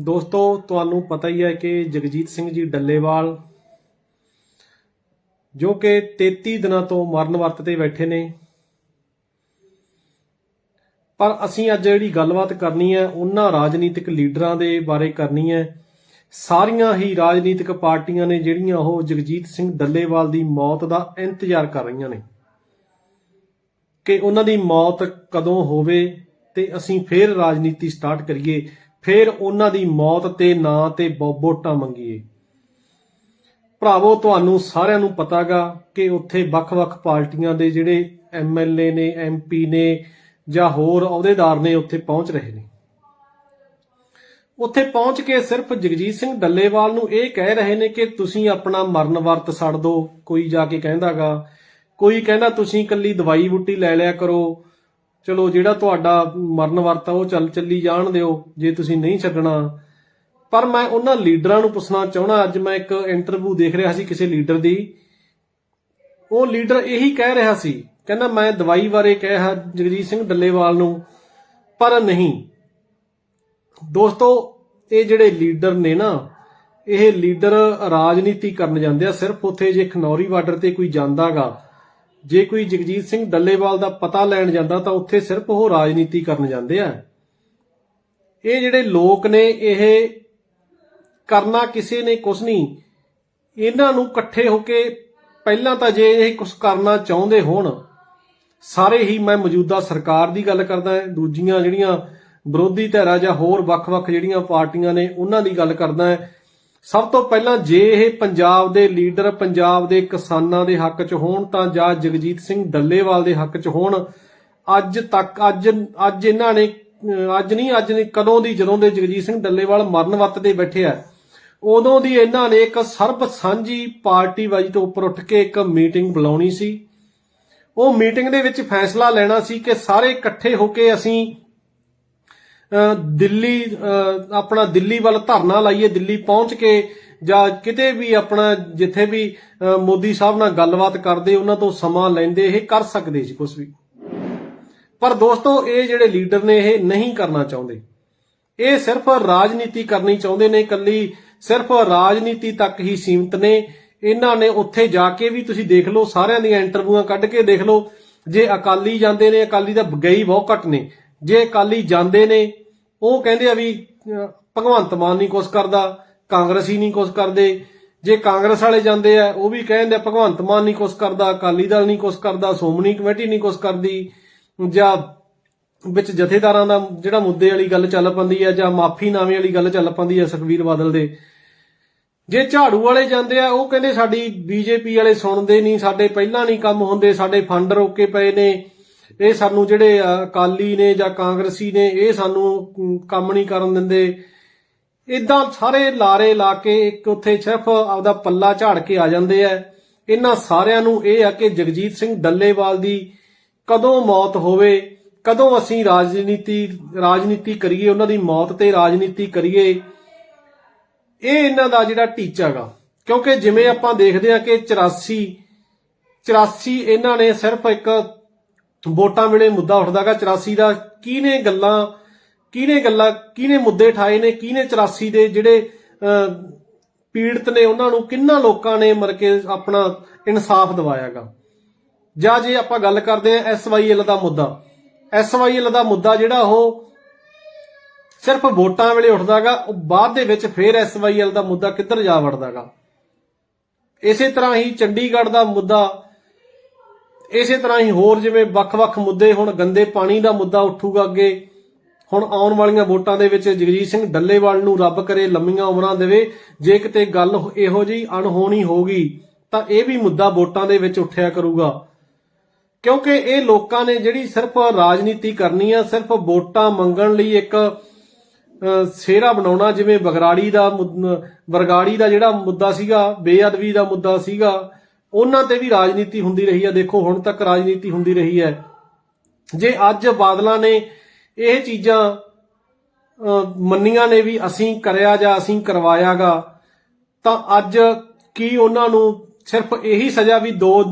ਦੋਸਤੋ, ਤੁਹਾਨੂੰ ਪਤਾ ਹੀ ਹੈ ਕਿ ਜਗਜੀਤ ਸਿੰਘ ਜੀ ਡੱਲੇਵਾਲ, ਜੋ ਕਿ 33 ਦਿਨਾਂ ਤੋਂ ਮਰਨ ਵਰਤ ਤੇ ਬੈਠੇ ਨੇ। ਪਰ ਅਸੀਂ ਅੱਜ ਜਿਹੜੀ ਗੱਲਬਾਤ ਕਰਨੀ ਹੈ, ਉਹਨਾਂ ਰਾਜਨੀਤਿਕ ਲੀਡਰਾਂ ਦੇ ਬਾਰੇ ਕਰਨੀ ਹੈ। ਸਾਰੀਆਂ ਹੀ ਰਾਜਨੀਤਿਕ ਪਾਰਟੀਆਂ ਨੇ ਜਿਹੜੀਆਂ ਉਹ ਜਗਜੀਤ ਸਿੰਘ ਡੱਲੇਵਾਲ ਦੀ ਮੌਤ ਦਾ ਇੰਤਜ਼ਾਰ ਕਰ ਰਹੀਆਂ ਨੇ। ਕਿ ਉਹਨਾਂ ਦੀ ਮੌਤ ਕਦੋਂ ਹੋਵੇ ਤੇ ਅਸੀਂ ਫੇਰ ਰਾਜਨੀਤੀ ਸਟਾਰਟ ਕਰੀਏ ਫਿਰ ਉਹਨਾਂ ਦੀ ਮੌਤ ਤੇ ਨਾਂ ਤੇ ਵੋਟਾਂ ਮੰਗੀਏ। ਭਰਾਵੋ, ਤੁਹਾਨੂੰ ਸਾਰਿਆਂ ਨੂੰ ਪਤਾਗਾ ਕਿ ਉੱਥੇ ਵੱਖ-ਵੱਖ ਪਾਰਟੀਆਂ ਦੇ ਜਿਹੜੇ ਐਮਐਲਏ ਨੇ ਐਮਪੀ ਨੇ ਜਾਂ ਹੋਰ ਅਹੁਦੇਦਾਰ ਨੇ ਉੱਥੇ ਪਹੁੰਚ ਰਹੇ ਨੇ। ਉੱਥੇ ਪਹੁੰਚ ਕੇ ਸਿਰਫ ਜਗਜੀਤ ਸਿੰਘ ਡੱਲੇਵਾਲ ਨੂੰ ਇਹ ਕਹਿ ਰਹੇ ਨੇ ਕਿ ਤੁਸੀਂ ਆਪਣਾ ਮਰਨ ਵਰਤ ਛੱਡ ਦਿਓ ਕੋਈ ਜਾ ਕੇ ਕਹਿੰਦਾਗਾ, ਕੋਈ ਕਹਿੰਦਾ ਤੁਸੀਂ ਇਕੱਲੀ ਦਵਾਈ ਬੂਟੀ ਲੈ ਲਿਆ ਕਰੋ ਚਲੋ ਜਿਹੜਾ ਤੁਹਾਡਾ ਮਰਨ ਵਰਤ ਆ, ਉਹ ਚੱਲ ਚੱਲੀ ਜਾਣ ਦਿਓ, ਜੇ ਤੁਸੀਂ ਨਹੀਂ ਛੱਡਣਾ। ਪਰ ਮੈਂ ਉਹਨਾਂ ਲੀਡਰਾਂ ਨੂੰ ਪੁੱਛਣਾ ਚਾਹਣਾ ਅੱਜ ਮੈਂ ਇੱਕ ਇੰਟਰਵਿਊ ਦੇਖ ਰਿਹਾ ਸੀ ਕਿਸੇ ਲੀਡਰ ਦੀ। ਉਹ ਲੀਡਰ ਇਹੀ ਕਹਿ ਰਿਹਾ ਸੀ, ਕਹਿੰਦਾ, ਮੈਂ ਦਵਾਈ ਬਾਰੇ ਕਿਹਾ ਜਗਜੀਤ ਸਿੰਘ ਡੱਲੇਵਾਲ ਨੂੰ, ਪਰ ਨਹੀਂ। ਦੋਸਤੋ, ਇਹ ਜਿਹੜੇ ਲੀਡਰ ਨੇ ਨਾ, ਇਹ ਲੀਡਰ ਰਾਜਨੀਤੀ ਕਰਨ ਜਾਂਦੇ ਆ, ਸਿਰਫ ਉੱਥੇ ਜੇ ਖਨੌਰੀ ਬਾਰਡਰ ਤੇ ਕੋਈ ਜਾਂਦਾਗਾ ਜੇ ਕੋਈ ਜਗਜੀਤ ਸਿੰਘ ਡੱਲੇਵਾਲ ਦਾ ਪਤਾ ਲੈਣ ਜਾਂਦਾ ਤਾਂ ਉੱਥੇ ਸਿਰਫ ਉਹ ਰਾਜਨੀਤੀ ਕਰਨ ਜਾਂਦੇ ਆ। ਇਹ ਜਿਹੜੇ ਲੋਕ ਨੇ, ਇਹ ਕਰਨਾ ਕਿਸੇ ਨੇ ਕੁਛ ਨਹੀਂ। ਇਹਨਾਂ ਨੂੰ ਇਕੱਠੇ ਹੋ ਕੇ ਪਹਿਲਾਂ ਤਾਂ ਜੇ ਇਹ ਕੁਝ ਕਰਨਾ ਚਾਹੁੰਦੇ ਹੋਣ, ਸਾਰੇ ਹੀ ਮੈਂ ਮੌਜੂਦਾ ਸਰਕਾਰ ਦੀ ਗੱਲ ਕਰਦਾ ਹਾਂ, ਦੂਜੀਆਂ ਜਿਹੜੀਆਂ ਵਿਰੋਧੀ ਧਿਰਾਂ ਜਾਂ ਹੋਰ ਵੱਖ-ਵੱਖ ਜਿਹੜੀਆਂ ਪਾਰਟੀਆਂ ਨੇ, ਉਹਨਾਂ ਦੀ ਗੱਲ ਕਰਦਾ ਹਾਂ। ਸਭ ਤੋਂ ਪਹਿਲਾਂ ਜੇ ਇਹ ਪੰਜਾਬ ਦੇ ਲੀਡਰ ਪੰਜਾਬ ਦੇ ਕਿਸਾਨਾਂ ਦੇ ਹੱਕ 'ਚ ਹੋਣ ਤਾਂ ਜਾਂ ਜਗਜੀਤ ਸਿੰਘ ਡੱਲੇਵਾਲ ਦੇ ਹੱਕ 'ਚ ਹੋਣ, ਅੱਜ ਤੱਕ, ਅੱਜ ਅੱਜ ਇਹਨਾਂ ਨੇ, ਅੱਜ ਨਹੀਂ ਅੱਜ ਨਹੀਂ, ਕਦੋਂ ਦੀ ਜਦੋਂ ਦੇ ਜਗਜੀਤ ਸਿੰਘ ਡੱਲੇਵਾਲ ਮਰਨ ਵਰਤ ਤੇ ਬੈਠੇ ਆ, ਉਦੋਂ ਦੀ ਇਹਨਾਂ ਨੇ ਇੱਕ ਸਰਬ ਸਾਂਝੀ ਪਾਰਟੀ ਵਾਜੀ ਤੋਂ ਉੱਪਰ ਉੱਠ ਕੇ ਇੱਕ ਮੀਟਿੰਗ ਬੁਲਾਉਣੀ ਸੀ। ਉਹ ਮੀਟਿੰਗ ਦੇ ਵਿੱਚ ਫੈਸਲਾ ਲੈਣਾ ਸੀ ਕਿ ਸਾਰੇ ਇਕੱਠੇ ਹੋ ਕੇ ਅਸੀਂ ਦਿੱਲੀ ਆਪਣਾ ਦਿੱਲੀ ਵੱਲ ਧਰਨਾ ਲਾਈਏ, ਦਿੱਲੀ ਪਹੁੰਚ ਕੇ ਜਾਂ ਕਿਤੇ ਵੀ ਆਪਣਾ ਜਿੱਥੇ ਵੀ ਮੋਦੀ ਸਾਹਿਬ ਨਾਲ ਗੱਲਬਾਤ ਕਰਦੇ, ਉਹਨਾਂ ਤੋਂ ਸਮਾਂ ਲੈਂਦੇ, ਇਹ ਕਰ ਸਕਦੇ ਸੀ ਕੁਝ ਵੀ। ਪਰ ਦੋਸਤੋ, ਇਹ ਜਿਹੜੇ ਲੀਡਰ ਨੇ, ਇਹ ਨਹੀਂ ਕਰਨਾ ਚਾਹੁੰਦੇ। ਇਹ ਸਿਰਫ ਰਾਜਨੀਤੀ ਕਰਨੀ ਚਾਹੁੰਦੇ ਨੇ ਇਕੱਲੀ, ਸਿਰਫ ਰਾਜਨੀਤੀ ਤੱਕ ਹੀ ਸੀਮਿਤ ਨੇ। ਇਹਨਾਂ ਨੇ ਉੱਥੇ ਜਾ ਕੇ ਵੀ ਤੁਸੀਂ ਦੇਖ ਲਓ, ਸਾਰਿਆਂ ਦੀਆਂ ਇੰਟਰਵਿਊਆਂ ਕੱਢ ਕੇ ਦੇਖ ਲਓ। ਜੇ ਅਕਾਲੀ ਜਾਂਦੇ ਨੇ, ਅਕਾਲੀ ਦਾ ਗਈ ਬਹੁਤ ਘੱਟ ਨੇ। ਜੇ ਅਕਾਲੀ ਜਾਂਦੇ ਨੇ, ਉਹ ਕਹਿੰਦੇ ਆ ਵੀ ਭਗਵੰਤ ਮਾਨ ਨਹੀਂ ਕੁਛ ਕਰਦਾ, ਕਾਂਗਰਸੀ ਨਹੀਂ ਕੁਛ ਕਰਦੇ। ਜੇ ਕਾਂਗਰਸ ਵਾਲੇ ਜਾਂਦੇ ਆ, ਉਹ ਵੀ ਕਹਿੰਦੇ ਆ, ਭਗਵੰਤ ਮਾਨ ਨਹੀਂ ਕੁਛ ਕਰਦਾ, ਅਕਾਲੀ ਦਲ ਨਹੀਂ ਕੁਛ ਕਰਦਾ, ਸ਼੍ਰੋਮਣੀ ਕਮੇਟੀ ਨਹੀਂ ਕੁਛ ਕਰਦੀ। ਜਾਂ ਵਿੱਚ ਜਥੇਦਾਰਾਂ ਦਾ ਜਿਹੜਾ ਮੁੱਦੇ ਵਾਲੀ ਗੱਲ ਚੱਲ ਪੰਦੀ ਹੈ ਜਾਂ ਮਾਫੀਨਾਮੇ ਵਾਲੀ ਗੱਲ ਚੱਲ ਪੰਦੀ ਹੈ ਸੁਖਬੀਰ ਬਾਦਲ ਦੇ। ਜੇ ਝਾੜੂ ਵਾਲੇ ਜਾਂਦੇ ਆ, ਉਹ ਕਹਿੰਦੇ ਸਾਡੀ ਬੀਜੇਪੀ ਵਾਲੇ ਸੁਣਦੇ ਨਹੀਂ, ਸਾਡੇ ਪਹਿਲਾਂ ਨਹੀਂ ਕੰਮ ਹੁੰਦੇ, ਸਾਡੇ ਫੰਡ ਰੋਕੇ ਪਏ ਨੇ। ਇਹ ਸਾਨੂੰ ਜਿਹੜੇ ਅਕਾਲੀ ਨੇ ਜਾਂ ਕਾਂਗਰਸੀ ਨੇ, ਇਹ ਸਾਨੂੰ ਕੰਮ ਨਹੀਂ ਕਰਨ ਦਿੰਦੇ। ਇਦਾਂ ਸਾਰੇ ਲਾਰੇ ਲਾ ਕੇ ਇੱਕ ਉੱਥੇ ਸਿਰਫ ਆਪਦਾ ਪੱਲਾ ਝਾੜ ਕੇ ਆ ਜਾਂਦੇ ਆ। ਇਹਨਾਂ ਸਾਰਿਆਂ ਨੂੰ ਇਹ ਆ ਕਿ ਜਗਜੀਤ ਸਿੰਘ ਡੱਲੇਵਾਲ ਦੀ ਕਦੋਂ ਮੌਤ ਹੋਵੇ, ਕਦੋਂ ਅਸੀਂ ਰਾਜਨੀਤੀ ਰਾਜਨੀਤੀ ਕਰੀਏ, ਉਹਨਾਂ ਦੀ ਮੌਤ ਤੇ ਰਾਜਨੀਤੀ ਕਰੀਏ, ਇਹ ਇਹਨਾਂ ਦਾ ਜਿਹੜਾ ਟੀਚਾ ਹੈਗਾ ਕਿਉਂਕਿ ਜਿਵੇਂ ਆਪਾਂ ਦੇਖਦੇ ਆ ਕਿ 84 84 ਇਹਨਾਂ ਨੇ ਸਿਰਫ ਇੱਕ ਵੋਟਾਂ ਵੇਲੇ ਮੁੱਦਾ ਉੱਠਦਾਗਾ 84 ਦਾ ਕਿਹਨੇ ਗੱਲਾਂ ਕਿਹਨੇ ਗੱਲਾਂ ਕਿਹਨੇ ਮੁੱਦੇ ਠਾਏ ਨੇ ਕਿਹਨੇ 84 ਦੇ ਜਿਹੜੇ ਅਹ, ਪੀੜਤ ਨੇ ਉਹਨਾਂ ਨੂੰ ਕਿੰਨਾ ਲੋਕਾਂ ਨੇ ਮਰ ਕੇ ਆਪਣਾ ਇਨਸਾਫ ਦਿਵਾਇਆਗਾ ਜਾਂ ਜੇ ਆਪਾਂ ਗੱਲ ਕਰਦੇ ਆ ਐਸਵਾਈਐਲ ਦਾ ਮੁੱਦਾ ਐਸਵਾਈਐਲ ਦਾ ਮੁੱਦਾ ਜਿਹੜਾ ਉਹ ਸਿਰਫ ਵੋਟਾਂ ਵੇਲੇ ਉੱਠਦਾਗਾ ਉਹ ਬਾਅਦ ਦੇ ਵਿੱਚ ਫੇਰ ਐਸਵਾਈਐਲ ਦਾ ਮੁੱਦਾ ਕਿੱਧਰ ਜਾ ਵੜਦਾਗਾ ਇਸੇ ਤਰ੍ਹਾਂ ਹੀ ਚੰਡੀਗੜ੍ਹ ਦਾ ਮੁੱਦਾ ਇਸੇ ਤਰ੍ਹਾਂ ਹੀ ਹੋਰ ਜਿਵੇਂ ਵੱਖ-ਵੱਖ ਮੁੱਦੇ ਹੁਣ ਗੰਦੇ ਪਾਣੀ ਦਾ ਮੁੱਦਾ ਉੱਠੂਗਾ ਅੱਗੇ ਹੁਣ ਆਉਣ ਵਾਲੀਆਂ ਵੋਟਾਂ ਦੇ ਵਿੱਚ ਜਗਜੀਤ ਸਿੰਘ ਡੱਲੇਵਾਲ ਨੂੰ ਰੱਬ ਕਰੇ ਲੰਮੀਆਂ ਉਮਰਾਂ ਦੇਵੇ ਜੇ ਕਿਤੇ ਗੱਲ ਇਹੋ ਜਿਹੀ ਅਣਹੋਣੀ ਹੋਗੀ ਤਾਂ ਇਹ ਵੀ ਮੁੱਦਾ ਵੋਟਾਂ ਦੇ ਵਿੱਚ ਉੱਠਿਆ ਕਰੂਗਾ। ਕਿਉਂਕਿ ਇਹ ਲੋਕਾਂ ਨੇ ਜਿਹੜੀ ਸਿਰਫ ਰਾਜਨੀਤੀ ਕਰਨੀ ਆ ਸਿਰਫ ਵੋਟਾਂ ਮੰਗਣ ਲਈ ਇੱਕ ਅਹ, ਸਿਹਰਾ ਬਣਾਉਣਾ ਜਿਵੇਂ ਬਗਰਾੜੀ ਦਾ ਬਰਗਾੜੀ ਦਾ ਜਿਹੜਾ ਮੁੱਦਾ ਸੀਗਾ ਬੇਅਦਬੀ ਦਾ ਮੁੱਦਾ ਸੀਗਾ ਉਹਨਾਂ ਤੇ ਵੀ ਰਾਜਨੀਤੀ ਹੁੰਦੀ ਰਹੀ ਹੈ। ਦੇਖੋ, ਹੁਣ ਤੱਕ ਰਾਜਨੀਤੀ ਹੁੰਦੀ ਰਹੀ ਹੈ। ਜੇ ਅੱਜ ਬਾਦਲਾਂ ਨੇ ਇਹ ਚੀਜ਼ਾਂ ਮੰਨੀਆਂ ਨੇ ਵੀ ਅਸੀਂ ਕਰਿਆ ਜਾਂ ਅਸੀਂ ਕਰਵਾਇਆਗਾ, ਤਾਂ ਅੱਜ ਕੀ ਉਹਨਾਂ ਨੂੰ ਸਿਰਫ ਇਹੀ ਸਜ਼ਾ ਵੀ ਦੋ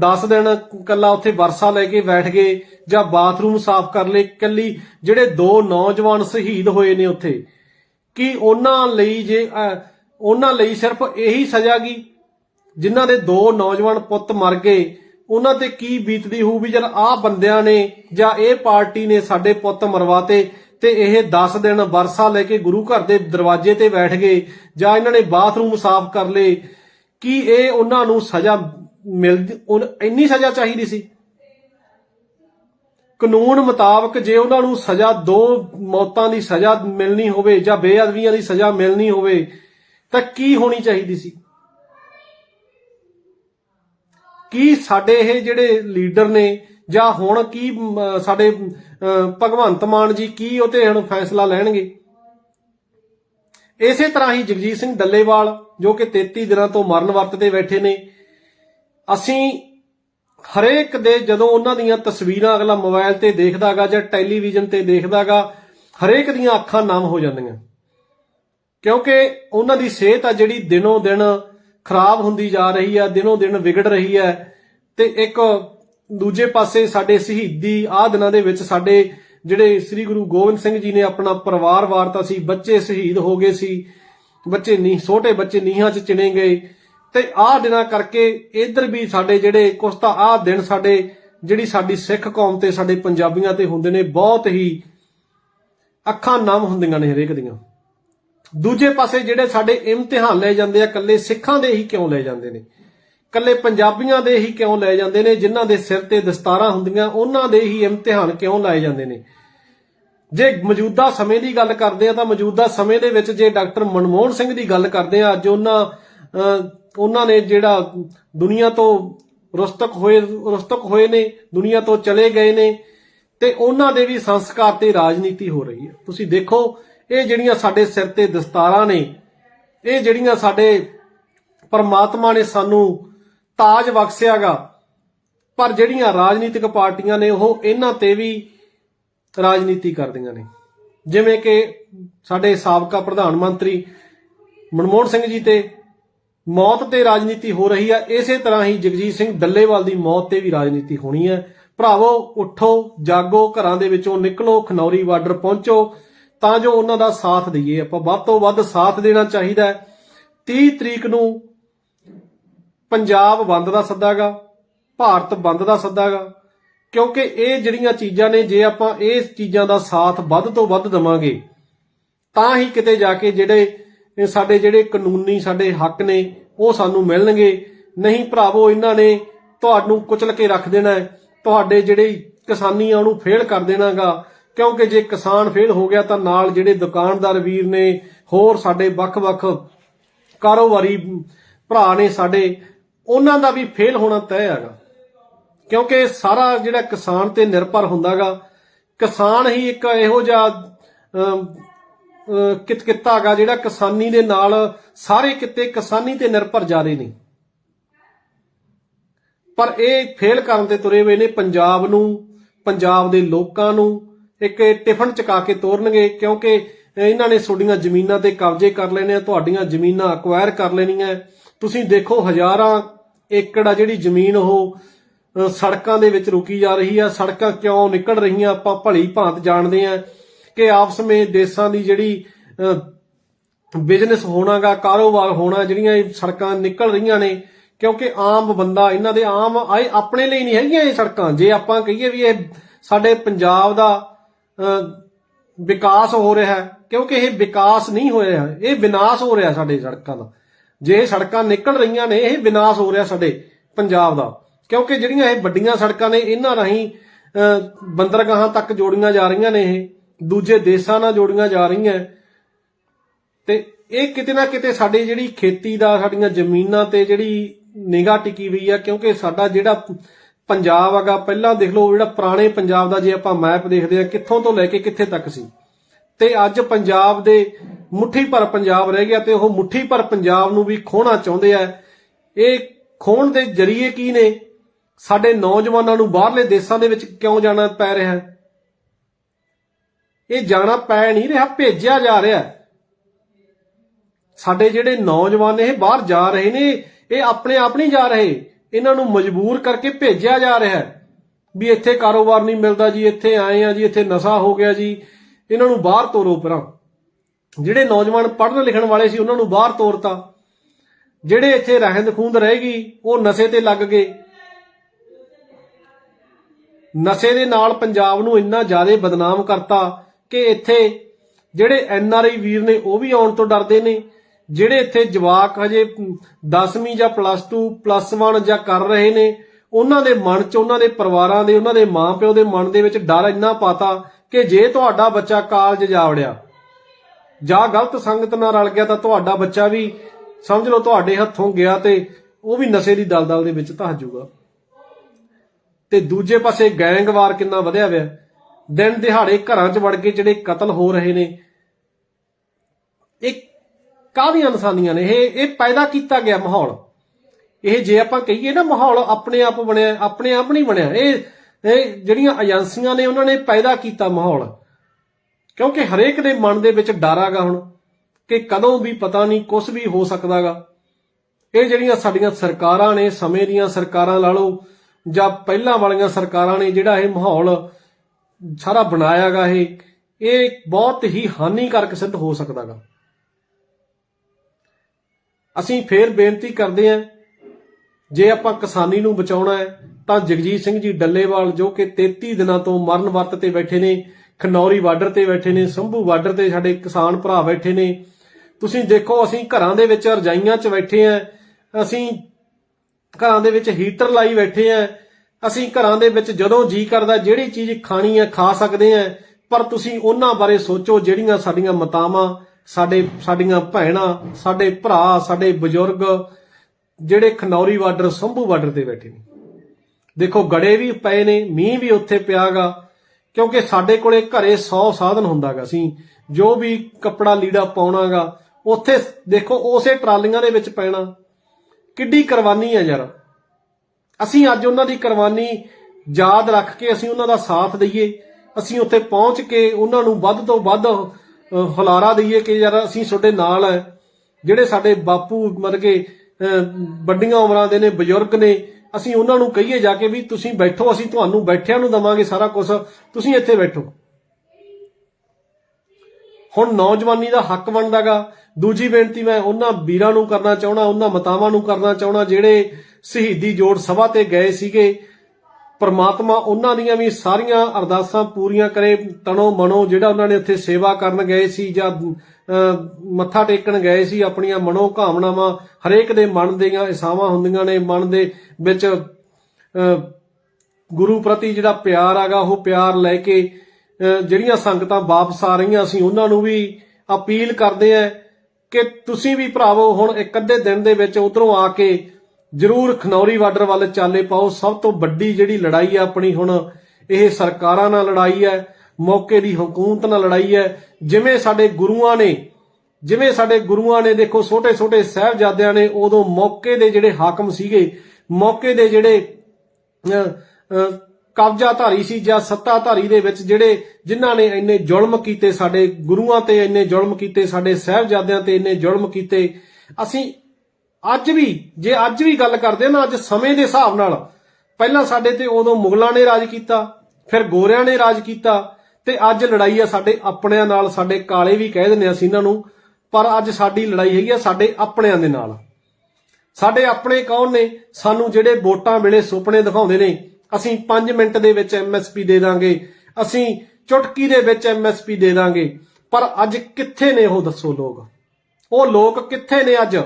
10 ਦਿਨ ਕੱਲਾ ਉੱਥੇ ਵਰਸਾ ਲੈ ਕੇ ਬੈਠ ਗਏ ਜਾਂ ਬਾਥਰੂਮ ਸਾਫ਼ ਕਰ ਲਏ ਕੱਲੀ, ਜਿਹੜੇ ਦੋ ਨੌਜਵਾਨ ਸ਼ਹੀਦ ਹੋਏ ਨੇ ਉੱਥੇ, ਕੀ ਉਹਨਾਂ ਲਈ ਜੇ ਉਹਨਾਂ ਲਈ ਸਿਰਫ ਇਹੀ ਸਜ਼ਾ ਗਈ ਜਿਨ੍ਹਾਂ ਦੇ ਦੋ ਨੌਜਵਾਨ ਪੁੱਤ ਮਰ ਗਏ, ਉਹਨਾਂ ਤੇ ਕੀ ਬੀਤਦੀ ਹੋਊ ਵੀ ਜਦ ਆਹ ਬੰਦਿਆਂ ਨੇ ਜਾਂ ਇਹ ਪਾਰਟੀ ਨੇ ਸਾਡੇ ਪੁੱਤ ਮਰਵਾਤੇ ਤੇ ਇਹ 10 ਦਿਨ ਵਰਸਾ ਲੈ ਕੇ ਗੁਰੂ ਘਰ ਦੇ ਦਰਵਾਜ਼ੇ ਤੇ ਬੈਠ ਗਏ ਜਾਂ ਇਹਨਾਂ ਨੇ ਬਾਥਰੂਮ ਸਾਫ਼ ਕਰ ਲਏ, ਕੀ ਇਹ ਉਹਨਾਂ ਨੂੰ ਸਜ਼ਾ ਮਿਲ ਇੰਨੀ ਸਜ਼ਾ ਚਾਹੀਦੀ ਸੀ? ਕਾਨੂੰਨ ਮੁਤਾਬਕ ਜੇ ਉਹਨਾਂ ਨੂੰ ਸਜ਼ਾ ਦੋ ਮੌਤਾਂ ਦੀ ਸਜ਼ਾ ਮਿਲਣੀ ਹੋਵੇ ਜਾਂ ਬੇਅਦਬੀਆਂ ਦੀ ਸਜ਼ਾ ਮਿਲਣੀ ਹੋਵੇ, ਤਾਂ ਕੀ ਹੋਣੀ ਚਾਹੀਦੀ ਸੀ? ਕੀ ਸਾਡੇ ਇਹ ਜਿਹੜੇ ਲੀਡਰ ਨੇ ਜਾਂ ਹੁਣ ਕੀ ਸਾਡੇ ਭਗਵੰਤ ਮਾਨ ਜੀ ਕੀ ਉਹ ਤੇ ਹੁਣ ਫੈਸਲਾ ਲੈਣਗੇ? ਇਸੇ ਤਰ੍ਹਾਂ ਹੀ ਜਗਜੀਤ ਸਿੰਘ ਡੱਲੇਵਾਲ, ਜੋ ਕਿ 33 ਦਿਨਾਂ ਤੋਂ ਮਰਨ ਵਰਤ ਤੇ ਬੈਠੇ ਨੇ, ਅਸੀਂ ਹਰੇਕ ਦੇ ਜਦੋਂ ਉਹਨਾਂ ਦੀਆਂ ਤਸਵੀਰਾਂ ਅਗਲਾ ਮੋਬਾਈਲ ਤੇ ਦੇਖਦਾਗਾ ਜਾਂ ਟੈਲੀਵਿਜ਼ਨ ਤੇ ਦੇਖਦਾਗਾ, ਹਰੇਕ ਦੀਆਂ ਅੱਖਾਂ ਨਮ ਹੋ ਜਾਂਦੀਆਂ। ਕਿਉਂਕਿ ਉਹਨਾਂ ਦੀ ਸਿਹਤ ਆ ਜਿਹੜੀ ਦਿਨੋਂ ਦਿਨ ਖਰਾਬ ਹੁੰਦੀ ਜਾ ਰਹੀ ਹੈ, ਦਿਨੋਂ ਦਿਨ ਵਿਗੜ ਰਹੀ ਹੈ। ਤੇ ਇੱਕ ਦੂਜੇ ਪਾਸੇ ਸਾਡੇ ਸ਼ਹੀਦੀ, ਆਹ ਦਿਨਾਂ ਦੇ ਵਿੱਚ ਸਾਡੇ ਜਿਹੜੇ ਸ੍ਰੀ ਗੁਰੂ ਗੋਬਿੰਦ ਸਿੰਘ ਜੀ ਨੇ ਆਪਣਾ ਪਰਿਵਾਰ ਵਾਰਤਾ ਸੀ, ਬੱਚੇ ਸ਼ਹੀਦ ਹੋ ਗਏ ਸੀ, ਬੱਚੇ ਨੀ, ਛੋਟੇ ਬੱਚੇ ਨੀਹਾਂ 'ਚ ਚਿਣੇ ਗਏ। ਤੇ ਆਹ ਦਿਨਾਂ ਕਰਕੇ ਇਧਰ ਵੀ ਸਾਡੇ ਜਿਹੜੇ, ਕੁਛ ਤਾਂ ਆਹ ਦਿਨ ਸਾਡੇ, ਜਿਹੜੀ ਸਾਡੀ ਸਿੱਖ ਕੌਮ ਤੇ ਸਾਡੇ ਪੰਜਾਬੀਆਂ ਤੇ ਹੁੰਦੇ ਨੇ, ਬਹੁਤ ਹੀ ਅੱਖਾਂ ਨਮ ਹੁੰਦੀਆਂ ਨੇ ਹਰੇਕ ਦੀਆਂ। ਦੂਜੇ ਪਾਸੇ ਜਿਹੜੇ ਸਾਡੇ ਇਮਤਿਹਾਨ ਲਏ ਜਾਂਦੇ ਆ ਕੱਲੇ ਸਿੱਖਾਂ ਦੇ ਹੀ ਕਿਉਂ ਲਏ ਜਾਂਦੇ ਨੇ? ਕੱਲੇ ਪੰਜਾਬੀਆਂ ਦੇ ਹੀ ਕਿਉਂ ਲਏ ਜਾਂਦੇ ਨੇ, ਜਿਨ੍ਹਾਂ ਦੇ ਸਿਰ ਤੇ ਦਸਤਾਰਾਂ ਹੁੰਦੀਆਂ, ਉਹਨਾਂ ਦੇ ਹੀ ਇਮਤਿਹਾਨ ਕਿਉਂ ਲਾਏ ਜਾਂਦੇ ਨੇ? ਜੇ ਮੌਜੂਦਾ ਸਮੇਂ ਦੀ ਗੱਲ ਕਰਦੇ ਆ, ਤਾਂ ਮੌਜੂਦਾ ਸਮੇਂ ਦੇ ਵਿੱਚ ਜੇ ਡਾਕਟਰ ਮਨਮੋਹਨ ਸਿੰਘ ਦੀ ਗੱਲ ਕਰਦੇ ਆ, ਅੱਜ ਉਹਨਾਂ ਉਹਨਾਂ ਨੇ ਜਿਹੜਾ ਦੁਨੀਆ ਤੋਂ ਰੁਸਤਕ ਹੋਏ ਰੁਸਤਕ ਹੋਏ ਨੇ, ਦੁਨੀਆ ਤੋਂ ਚਲੇ ਗਏ ਨੇ, ਤੇ ਉਹਨਾਂ ਦੇ ਵੀ ਸੰਸਕਾਰ ਤੇ ਰਾਜਨੀਤੀ ਹੋ ਰਹੀ ਹੈ। ਤੁਸੀਂ ਦੇਖੋ ਇਹ ਜਿਹੜੀਆਂ ਸਾਡੇ ਸਿਰ ਤੇ ਦਸਤਾਰਾਂ ਨੇ, ਇਹ ਜਿਹੜੀਆਂ ਸਾਡੇ ਪਰਮਾਤਮਾ ਨੇ ਸਾਨੂੰ ਤਾਜ ਬਖਸ਼ਿਆਗਾ, ਪਰ ਜਿਹੜੀਆਂ ਰਾਜਨੀਤਿਕ ਪਾਰਟੀਆਂ ਨੇ ਉਹ ਇਹਨਾਂ ਤੇ ਵੀ ਰਾਜਨੀਤੀ ਕਰਦੀਆਂ ਨੇ। ਜਿਵੇਂ ਕਿ ਸਾਡੇ ਸਾਬਕਾ ਪ੍ਰਧਾਨ ਮੰਤਰੀ ਮਨਮੋਹਨ ਸਿੰਘ ਜੀ ਤੇ ਮੌਤ ਤੇ ਰਾਜਨੀਤੀ ਹੋ ਰਹੀ ਹੈ ਇਸੇ ਤਰ੍ਹਾਂ ਹੀ ਜਗਜੀਤ ਸਿੰਘ ਡੱਲੇਵਾਲ ਦੀ ਮੌਤ ਤੇ ਵੀ ਰਾਜਨੀਤੀ ਹੋਣੀ ਹੈ ਭਰਾਵੋ, ਉੱਠੋ, ਜਾਗੋ, ਘਰਾਂ ਦੇ ਵਿੱਚੋਂ ਨਿਕਲੋ, ਖਨੌਰੀ ਬਾਰਡਰ ਪਹੁੰਚੋ। ਤਾਂ ਜੋ ਉਹਨਾਂ ਦਾ ਸਾਥ ਦਈਏ। ਆਪਾਂ ਵੱਧ ਤੋਂ ਵੱਧ ਸਾਥ ਦੇਣਾ ਚਾਹੀਦਾ ਹੈ। 30 ਤਰੀਕ ਨੂੰ ਪੰਜਾਬ ਬੰਦ ਦਾ ਸੱਦਾਗਾ ਭਾਰਤ ਬੰਦ ਦਾ ਸੱਦਾਗਾ ਕਿਉਂਕਿ ਇਹ ਜਿਹੜੀਆਂ ਚੀਜ਼ਾਂ ਨੇ, ਜੇ ਆਪਾਂ ਇਹ ਚੀਜ਼ਾਂ ਦਾ ਸਾਥ ਵੱਧ ਤੋਂ ਵੱਧ ਦਵਾਂਗੇ, ਤਾਂ ਹੀ ਕਿਤੇ ਜਾ ਕੇ ਜਿਹੜੇ ਸਾਡੇ ਜਿਹੜੇ ਕਾਨੂੰਨੀ ਸਾਡੇ ਹੱਕ ਨੇ, ਉਹ ਸਾਨੂੰ ਮਿਲਣਗੇ। ਨਹੀਂ ਭਰਾਵੋ, ਇਹਨਾਂ ਨੇ ਤੁਹਾਨੂੰ ਕੁਚਲ ਕੇ ਰੱਖ ਦੇਣਾ ਤੁਹਾਡੇ ਜਿਹੜੇ ਕਿਸਾਨੀ ਆ ਉਹਨੂੰ ਫੇਲ ਕਰ ਦੇਣਾਗਾ ਕਿਉਂਕਿ ਜੇ ਕਿਸਾਨ ਫੇਲ ਹੋ ਗਿਆ ਤਾਂ ਨਾਲ ਜਿਹੜੇ ਦੁਕਾਨਦਾਰ ਵੀਰ ਨੇ ਹੋਰ ਸਾਡੇ ਵੱਖ-ਵੱਖ ਕਾਰੋਬਾਰੀ ਭਰਾ ਨੇ ਸਾਡੇ ਉਹਨਾਂ ਦਾ ਵੀ ਫੇਲ ਹੋਣਾ ਤੈਅ ਹੈਗਾ। ਕਿਉਂਕਿ ਸਾਰਾ ਜਿਹੜਾ ਕਿਸਾਨ ਤੇ ਨਿਰਭਰ ਹੁੰਦਾਗਾ ਕਿਸਾਨ ਹੀ ਇੱਕ ਇਹੋ ਜਿਹਾ ਅਹ, ਕਿਤ ਕਿੱਤਾ ਹੈਗਾ ਜਿਹੜਾ ਕਿਸਾਨੀ ਦੇ ਨਾਲ ਸਾਰੇ ਕਿੱਤੇ ਕਿਸਾਨੀ ਤੇ ਨਿਰਭਰ ਜਾ ਰਹੇ ਨੇ। ਪਰ ਇਹ ਫੇਲ ਕਰਨ ਤੇ ਤੁਰੇ ਹੋਏ ਨੇ ਪੰਜਾਬ ਨੂੰ ਪੰਜਾਬ ਦੇ ਲੋਕਾਂ ਨੂੰ ਇੱਕ ਟਿਫਨ ਚਕਾ ਕੇ ਤੋਰਨਗੇ, ਕਿਉਂਕਿ ਇਹਨਾਂ ਨੇ ਤੁਹਾਡੀਆਂ ਜ਼ਮੀਨਾਂ ਤੇ ਕਬਜ਼ੇ ਕਰ ਲੈਣੇ ਆ, ਤੁਹਾਡੀਆਂ ਜ਼ਮੀਨਾਂ ਅਕਵਾਇਰ ਕਰ ਲੈਣੀਆਂ। ਤੁਸੀਂ ਦੇਖੋ, ਹਜ਼ਾਰਾਂ ਏਕੜ ਆ ਜਿਹੜੀ ਜ਼ਮੀਨ ਉਹ ਸੜਕਾਂ ਦੇ ਵਿੱਚ ਰੁਕੀ ਜਾ ਰਹੀ ਆ। ਸੜਕਾਂ ਕਿਉਂ ਨਿਕਲ ਰਹੀਆਂ? ਆਪਾਂ ਭਲੀ ਭਾਂਤ ਜਾਣਦੇ ਆ ਕਿ ਆਪਸ ਵਿੱਚ ਦੇਸ਼ਾਂ ਦੀ ਜਿਹੜੀ ਬਿਜ਼ਨਸ ਹੋਣਾਗਾ, ਕਾਰੋਬਾਰ ਹੋਣਾ, ਜਿਹੜੀਆਂ ਇਹ ਸੜਕਾਂ ਨਿਕਲ ਰਹੀਆਂ ਨੇ, ਕਿਉਂਕਿ ਆਮ ਬੰਦਾ, ਇਹਨਾਂ ਦੇ ਆਮ ਆਏ ਆਪਣੇ ਲਈ ਨਹੀਂ ਹੈਗੀਆਂ ਇਹ ਸੜਕਾਂ। ਜੇ ਆਪਾਂ ਕਹੀਏ ਵੀ ਇਹ ਸਾਡੇ ਪੰਜਾਬ ਦਾ ਵਿਕਾਸ ਹੋ ਰਿਹਾ ਹੈ ਕਿਉਂਕਿ ਇਹ ਵਿਕਾਸ ਨਹੀਂ ਹੋਇਆ ਇਹ ਵਿਨਾਸ਼ ਹੋ ਰਿਹਾ ਸਾਡੇ ਸੜਕਾਂ ਦਾ। ਜੇ ਸੜਕਾਂ ਨਿਕਲ ਰਹੀਆਂ ਨੇ ਇਹ ਵਿਨਾਸ਼ ਹੋ ਰਿਹਾ ਸਾਡੇ ਪੰਜਾਬ ਦਾ। ਕਿਉਂਕਿ ਜਿਹੜੀਆਂ ਇਹ ਵੱਡੀਆਂ ਸੜਕਾਂ ਨੇ ਇਹਨਾਂ ਰਾਹੀਂ ਅ, ਬੰਦਰਗਾਹਾਂ ਤੱਕ ਜੋੜੀਆਂ ਜਾ ਰਹੀਆਂ ਨੇ ਇਹ ਦੂਜੇ ਦੇਸ਼ਾਂ ਨਾਲ ਜੋੜੀਆਂ ਜਾ ਰਹੀਆਂ ਤੇ ਇਹ ਕਿਤੇ ਨਾ ਕਿਤੇ ਸਾਡੀ ਜਿਹੜੀ ਖੇਤੀ ਦਾ ਸਾਡੀਆਂ ਜ਼ਮੀਨਾਂ ਤੇ ਜਿਹੜੀ ਨਿਗਾਹ ਟਿਕੀ ਹੋਈ ਆ ਕਿਉਂਕਿ ਸਾਡਾ ਜਿਹੜਾ ਪੰਜਾਬ ਹੈਗਾ ਪਹਿਲਾਂ ਦੇਖ ਲਓ ਜਿਹੜਾ ਪੁਰਾਣੇ ਪੰਜਾਬ ਦਾ ਜੇ ਆਪਾਂ ਮੈਪ ਦੇਖਦੇ ਆ, ਕਿੱਥੋਂ ਤੋਂ ਲੈ ਕੇ ਕਿੱਥੇ ਤੱਕ ਸੀ। ਤੇ ਅੱਜ ਪੰਜਾਬ ਦੇ ਮੁੱਠੀ ਭਰ ਪੰਜਾਬ ਰਹਿ ਗਿਆ ਤੇ ਉਹ ਮੁੱਠੀ ਭਰ ਪੰਜਾਬ ਨੂੰ ਵੀ ਖੋਣਾ ਚਾਹੁੰਦੇ ਆ। ਇਹ ਖੋਣ ਦੇ ਜਰੀਏ ਕੀ ਨੇ? ਸਾਡੇ ਨੌਜਵਾਨਾਂ ਨੂੰ ਬਾਹਰਲੇ ਦੇਸ਼ਾਂ ਦੇ ਵਿੱਚ ਕਿਉਂ ਜਾਣਾ ਪੈ ਰਿਹਾ? ਹੈ ਇਹ ਜਾਣਾ ਪੈ ਨਹੀਂ ਰਿਹਾ, ਭੇਜਿਆ ਜਾ ਰਿਹਾ। ਸਾਡੇ ਜਿਹੜੇ ਨੌਜਵਾਨ ਇਹ ਬਾਹਰ ਜਾ ਰਹੇ ਨੇ, ਇਹ ਆਪਣੇ ਆਪ ਨਹੀਂ ਜਾ ਰਹੇ। ਇਹਨਾਂ ਨੂੰ ਮਜਬੂਰ ਕਰਕੇ ਭੇਜਿਆ ਜਾ ਰਿਹਾ ਹੈ ਵੀ ਇੱਥੇ ਕਾਰੋਬਾਰ ਨਹੀਂ ਮਿਲਦਾ ਜੀ, ਇੱਥੇ ਆਏ ਆ ਜੀ, ਇੱਥੇ ਨਸ਼ਾ ਹੋ ਗਿਆ ਜੀ। ਇਹਨਾਂ ਨੂੰ ਬਾਹਰ ਤੋਰੋ ਪਰਾਂ। ਜਿਹੜੇ ਨੌਜਵਾਨ ਪੜ੍ਹਨ ਲਿਖਣ ਵਾਲੇ ਸੀ, ਉਹਨਾਂ ਨੂੰ ਬਾਹਰ ਤੋਰਤਾ। ਜਿਹੜੇ ਇੱਥੇ ਰਹਿੰਦ ਖੂੰਦ ਰਹਿ ਗਈ, ਉਹ ਨਸ਼ੇ ਤੇ ਲੱਗ ਗਏ। ਨਸ਼ੇ ਦੇ ਨਾਲ ਪੰਜਾਬ ਨੂੰ ਇੰਨਾ ਜ਼ਿਆਦਾ ਬਦਨਾਮ ਕਰਤਾ ਕਿ ਇੱਥੇ ਜਿਹੜੇ ਐਨ ਆਰ ਆਈ ਵੀਰ ਨੇ, ਉਹ ਵੀ ਆਉਣ ਤੋਂ ਡਰਦੇ ਨੇ। ਜਿਹੜੇ ਇੱਥੇ ਜਵਾਕ ਹਜੇ 10ਵੀਂ ਜਾਂ ਪਲੱਸ 2 ਪਲੱਸ 1 ਜਾਂ ਕਰ ਰਹੇ ਨੇ, ਉਹਨਾਂ ਦੇ ਮਨ 'ਚ, ਉਹਨਾਂ ਦੇ ਪਰਿਵਾਰਾਂ ਦੇ, ਉਹਨਾਂ ਦੇ ਮਾਪਿਓ ਦੇ ਮਨ ਦੇ ਵਿੱਚ ਡਰ ਇੰਨਾ ਪਾਤਾ ਕਿ ਜੇ ਤੁਹਾਡਾ ਬੱਚਾ ਕਾਲਜ ਜਾ ਵੜਿਆ, ਜਾਂ ਗਲਤ ਸੰਗਤ ਨਾਲ ਰਲ ਗਿਆ ਤਾਂ ਤੁਹਾਡਾ ਬੱਚਾ ਵੀ, ਸਮਝ ਲਓ ਤੁਹਾਡੇ ਹੱਥੋਂ ਗਿਆ ਤੇ ਉਹ ਵੀ ਨਸ਼ੇ ਦੀ ਦਲਦਲ ਦੇ ਵਿੱਚ ਧੱਸ ਜਾਊਗਾ। ਤੇ ਦੂਜੇ ਪਾਸੇ ਗੈਂਗਵਾਰ ਕਿੰਨਾ ਵਧਿਆ ਹੋਇਆ। ਦਿਨ ਦਿਹਾੜੇ ਘਰਾਂ 'ਚ ਵੜ ਕੇ ਜਿਹੜੇ ਕਤਲ ਹੋ ਰਹੇ ਨੇ ਇਹ ਕਾਹਦੀਆਂ ਨਿਸ਼ਾਨੀਆਂ ਨੇ? ਇਹ ਇਹ ਪੈਦਾ ਕੀਤਾ ਗਿਆ ਮਾਹੌਲ। ਇਹ ਜੇ ਆਪਾਂ ਕਹੀਏ ਨਾ ਮਾਹੌਲ ਆਪਣੇ ਆਪ ਬਣਿਆ, ਆਪਣੇ ਆਪ ਨਹੀਂ ਬਣਿਆ, ਇਹ ਇਹ ਜਿਹੜੀਆਂ ਏਜੰਸੀਆਂ ਨੇ, ਉਹਨਾਂ ਨੇ ਪੈਦਾ ਕੀਤਾ ਮਾਹੌਲ। ਕਿਉਂਕਿ ਹਰੇਕ ਦੇ ਮਨ ਦੇ ਵਿੱਚ ਡਰ ਆਗਾ ਹੁਣ, ਕਿ ਕਦੋਂ ਵੀ ਪਤਾ ਨਹੀਂ ਕੁਝ ਵੀ ਹੋ ਸਕਦਾਗਾ। ਇਹ ਜਿਹੜੀਆਂ ਸਾਡੀਆਂ ਸਰਕਾਰਾਂ ਨੇ, ਸਮੇਂ ਦੀਆਂ ਸਰਕਾਰਾਂ ਲਾ ਲਓ, ਜਾਂ ਪਹਿਲਾਂ ਵਾਲੀਆਂ ਸਰਕਾਰਾਂ ਨੇ ਜਿਹੜਾ ਇਹ ਮਾਹੌਲ ਸਾਰਾ ਬਣਾਇਆਗਾ ਇਹ ਇਹ ਬਹੁਤ ਹੀ ਹਾਨੀਕਾਰਕ ਸਿੱਧ ਹੋ ਸਕਦਾਗਾ। ਅਸੀਂ ਫੇਰ ਬੇਨਤੀ ਕਰਦੇ ਹਾਂ, ਜੇ ਆਪਾਂ ਕਿਸਾਨੀ ਨੂੰ ਬਚਾਉਣਾ ਹੈ, ਤਾਂ ਜਗਜੀਤ ਸਿੰਘ ਜੀ ਡੱਲੇਵਾਲ ਜੋ ਕਿ 33 ਦਿਨਾਂ ਤੋਂ ਮਰਨ ਵਰਤ ਤੇ ਬੈਠੇ ਨੇ, ਖਨੌਰੀ ਬਾਰਡਰ ਤੇ ਬੈਠੇ ਨੇ, ਸੰਭੂ ਬਾਰਡਰ ਤੇ ਸਾਡੇ ਕਿਸਾਨ ਭਰਾ ਬੈਠੇ ਨੇ, ਤੁਸੀਂ ਦੇਖੋ ਅਸੀਂ ਘਰਾਂ ਦੇ ਵਿੱਚ ਰਜਾਈਆਂ 'ਚ ਬੈਠੇ ਆਂ ਅਸੀਂ ਘਰਾਂ ਦੇ ਵਿੱਚ ਹੀਟਰ ਲਾਈ ਬੈਠੇ ਆਂ ਅਸੀਂ ਘਰਾਂ ਦੇ ਵਿੱਚ ਜਦੋਂ ਜੀ ਕਰਦਾ ਜਿਹੜੀ ਚੀਜ਼ ਖਾਣੀ ਹੈ ਖਾ ਸਕਦੇ ਆਂ ਪਰ ਤੁਸੀਂ ਉਹਨਾਂ ਬਾਰੇ ਸੋਚੋ ਜਿਹੜੀਆਂ ਸਾਡੀਆਂ ਮਤਾਵਾਂ ਸਾਡੇ, ਸਾਡੀਆਂ ਭੈਣਾਂ, ਸਾਡੇ ਭਰਾ, ਸਾਡੇ ਬਜ਼ੁਰਗ, ਜਿਹੜੇ ਖਨੌਰੀ ਬਾਰਡਰ, ਸੰਭੂ ਬਾਰਡਰ ਤੇ ਬੈਠੇ ਨੇ। ਦੇਖੋ, ਗੜੇ ਵੀ ਪਏ ਨੇ, ਮੀਂਹ ਵੀ ਉੱਥੇ ਪਿਆਗਾ, ਕਿਉਂਕਿ ਸਾਡੇ ਕੋਲੇ ਘਰੇ 100 ਸਾਧਨ ਹੁੰਦਾਗਾ ਅਸੀਂ ਜੋ ਵੀ ਕੱਪੜਾ ਲੀੜਾ ਪਾਉਣਾਗਾ, ਉੱਥੇ ਦੇਖੋ, ਉਸੇ ਟਰਾਲੀਆਂ ਦੇ ਵਿੱਚ ਪੈਣਾ। ਕਿੱਡੀ ਕੁਰਬਾਨੀ ਹੈ ਯਾਰ। ਅਸੀਂ ਅੱਜ ਉਹਨਾਂ ਦੀ ਕੁਰਬਾਨੀ ਯਾਦ ਰੱਖ ਕੇ ਅਸੀਂ ਉਹਨਾਂ ਦਾ ਸਾਥ ਦਈਏ। ਅਸੀਂ ਉੱਥੇ ਪਹੁੰਚ ਕੇ ਉਹਨਾਂ ਨੂੰ ਵੱਧ ਤੋਂ ਵੱਧ ਹੁਲਾਰਾ ਦਈਏ ਕਿ ਯਾਰ ਅਸੀਂ ਤੁਹਾਡੇ ਨਾਲ ਹੈ। ਜਿਹੜੇ ਸਾਡੇ ਬਾਪੂ ਮਤਲਬ ਕਿ ਵੱਡੀਆਂ ਉਮਰਾਂ ਦੇ ਨੇ, ਬਜ਼ੁਰਗ ਨੇ, ਅਸੀਂ ਉਹਨਾਂ ਨੂੰ ਕਹੀਏ ਜਾ ਕੇ ਵੀ ਤੁਸੀਂ ਬੈਠੋ, ਅਸੀਂ ਤੁਹਾਨੂੰ ਬੈਠਿਆਂ ਨੂੰ ਦਵਾਂਗੇ ਸਾਰਾ ਕੁਝ ਤੁਸੀਂ ਇੱਥੇ ਬੈਠੋ। ਹੁਣ ਨੌਜਵਾਨੀ ਦਾ ਹੱਕ ਬਣਦਾਗਾ। ਦੂਜੀ ਬੇਨਤੀ ਮੈਂ ਉਹਨਾਂ ਵੀਰਾਂ ਨੂੰ ਕਰਨਾ ਚਾਹਣਾ ਉਹਨਾਂ ਮਤਾਵਾਂ ਨੂੰ ਕਰਨਾ ਚਾਹਣਾ ਜਿਹੜੇ ਸ਼ਹੀਦੀ ਜੋੜ ਸਭਾ ਤੇ ਗਏ ਸੀਗੇ। ਪਰਮਾਤਮਾ ਉਹਨਾਂ ਦੀਆਂ ਵੀ ਸਾਰੀਆਂ ਅਰਦਾਸਾਂ ਪੂਰੀਆਂ ਕਰੇ ਤਣੋ ਮਨੋ ਜਿਹੜਾ ਉਹਨਾਂ ਨੇ ਉੱਥੇ ਸੇਵਾ ਕਰਨ ਗਏ ਸੀ ਜਾਂ ਅਹ, ਮੱਥਾ ਟੇਕਣ ਗਏ ਸੀ ਆਪਣੀਆਂ ਮਨੋ ਕਾਮਨਾਵਾਂ ਹਰੇਕ ਦੇ ਮਨ ਦੀਆਂ ਇਸਾਵਾਂ ਹੁੰਦੀਆਂ ਨੇ ਮਨ ਦੇ ਵਿੱਚ ਅਹ, ਗੁਰੂ ਪ੍ਰਤੀ ਜਿਹੜਾ ਪਿਆਰ ਆਗਾ ਉਹ ਪਿਆਰ ਲੈ ਕੇ ਅਹ, ਜਿਹੜੀਆਂ ਸੰਗਤਾਂ ਵਾਪਸ ਆ ਰਹੀਆਂ ਸੀ ਉਹਨਾਂ ਨੂੰ ਵੀ ਅਪੀਲ ਕਰਦੇ ਆਂ ਕਿ ਤੁਸੀਂ ਵੀ ਭਰਾਵੋ ਹੁਣ ਇੱਕ ਅੱਧੇ ਦਿਨ ਦੇ ਵਿੱਚ ਉਧਰੋਂ ਆ ਕੇ ਜ਼ਰੂਰ ਖਨੌਰੀ ਬਾਰਡਰ ਵੱਲ ਚਾਲੇ ਪਾਓ। ਸਭ ਤੋਂ ਵੱਡੀ ਜਿਹੜੀ ਲੜਾਈ ਆ ਆਪਣੀ ਹੁਣ, ਇਹ ਸਰਕਾਰਾਂ ਨਾਲ ਲੜਾਈ ਹੈ, ਮੌਕੇ ਦੀ ਹਕੂਮਤ ਨਾਲ ਲੜਾਈ ਹੈ। ਜਿਵੇਂ ਸਾਡੇ ਗੁਰੂਆਂ ਨੇ, ਜਿਵੇਂ ਸਾਡੇ ਗੁਰੂਆਂ ਨੇ, ਦੇਖੋ ਛੋਟੇ ਛੋਟੇ ਸਾਹਿਬਜ਼ਾਦਿਆਂ ਨੇ ਉਦੋਂ ਮੌਕੇ ਦੇ ਜਿਹੜੇ ਹਾਕਮ ਸੀਗੇ, ਮੌਕੇ ਦੇ ਜਿਹੜੇ ਕਬਜ਼ਾਧਾਰੀ ਸੀ ਜਾਂ ਸੱਤਾਧਾਰੀ ਦੇ ਵਿੱਚ ਜਿਹੜੇ ਜਿਨ੍ਹਾਂ ਨੇ ਇੰਨੇ ਜ਼ੁਲਮ ਕੀਤੇ ਸਾਡੇ ਗੁਰੂਆਂ ਤੇ, ਇੰਨੇ ਜ਼ੁਲਮ ਕੀਤੇ ਸਾਡੇ ਸਾਹਿਬਜ਼ਾਦਿਆਂ ਤੇ, ਇੰਨੇ ਜ਼ੁਲਮ ਕੀਤੇ, ਅਸੀਂ ਅੱਜ ਵੀ, ਜੇ ਅੱਜ ਵੀ ਗੱਲ ਕਰਦੇ ਨਾ, ਅੱਜ ਸਮੇਂ ਦੇ ਹਿਸਾਬ ਨਾਲ, ਪਹਿਲਾਂ ਸਾਡੇ ਤੇ ਉਦੋਂ ਮੁਗਲਾਂ ਨੇ ਰਾਜ ਕੀਤਾ, ਫਿਰ ਗੋਰਿਆਂ ਨੇ ਰਾਜ ਕੀਤਾ, ਤੇ ਅੱਜ ਲੜਾਈ ਆ ਸਾਡੇ ਆਪਣਿਆਂ ਨਾਲ, ਸਾਡੇ ਕਾਲੇ ਵੀ ਕਹਿ ਦਿੰਦੇ ਅਸੀਂ ਇਹਨਾਂ ਨੂੰ, ਪਰ ਅੱਜ ਸਾਡੀ ਲੜਾਈ ਹੈਗੀ ਆ ਸਾਡੇ ਆਪਣਿਆਂ ਦੇ ਨਾਲ। ਸਾਡੇ ਆਪਣੇ ਕੌਣ ਨੇ? ਸਾਨੂੰ ਜਿਹੜੇ ਵੋਟਾਂ ਵੇਲੇ ਸੁਪਨੇ ਦਿਖਾਉਂਦੇ ਨੇ, ਅਸੀਂ 5 ਮਿੰਟ ਦੇ ਵਿੱਚ ਐਮਐਸਪੀ ਦੇ ਦਾਂਗੇ, ਅਸੀਂ ਚੁਟਕੀ ਦੇ ਵਿੱਚ ਐਮਐਸਪੀ ਦੇ ਦਾਂਗੇ, ਪਰ ਅੱਜ ਕਿੱਥੇ ਨੇ ਉਹ ਦੱਸੋ ਲੋਕ? ਉਹ ਲੋਕ ਕਿੱਥੇ ਨੇ ਅੱਜ?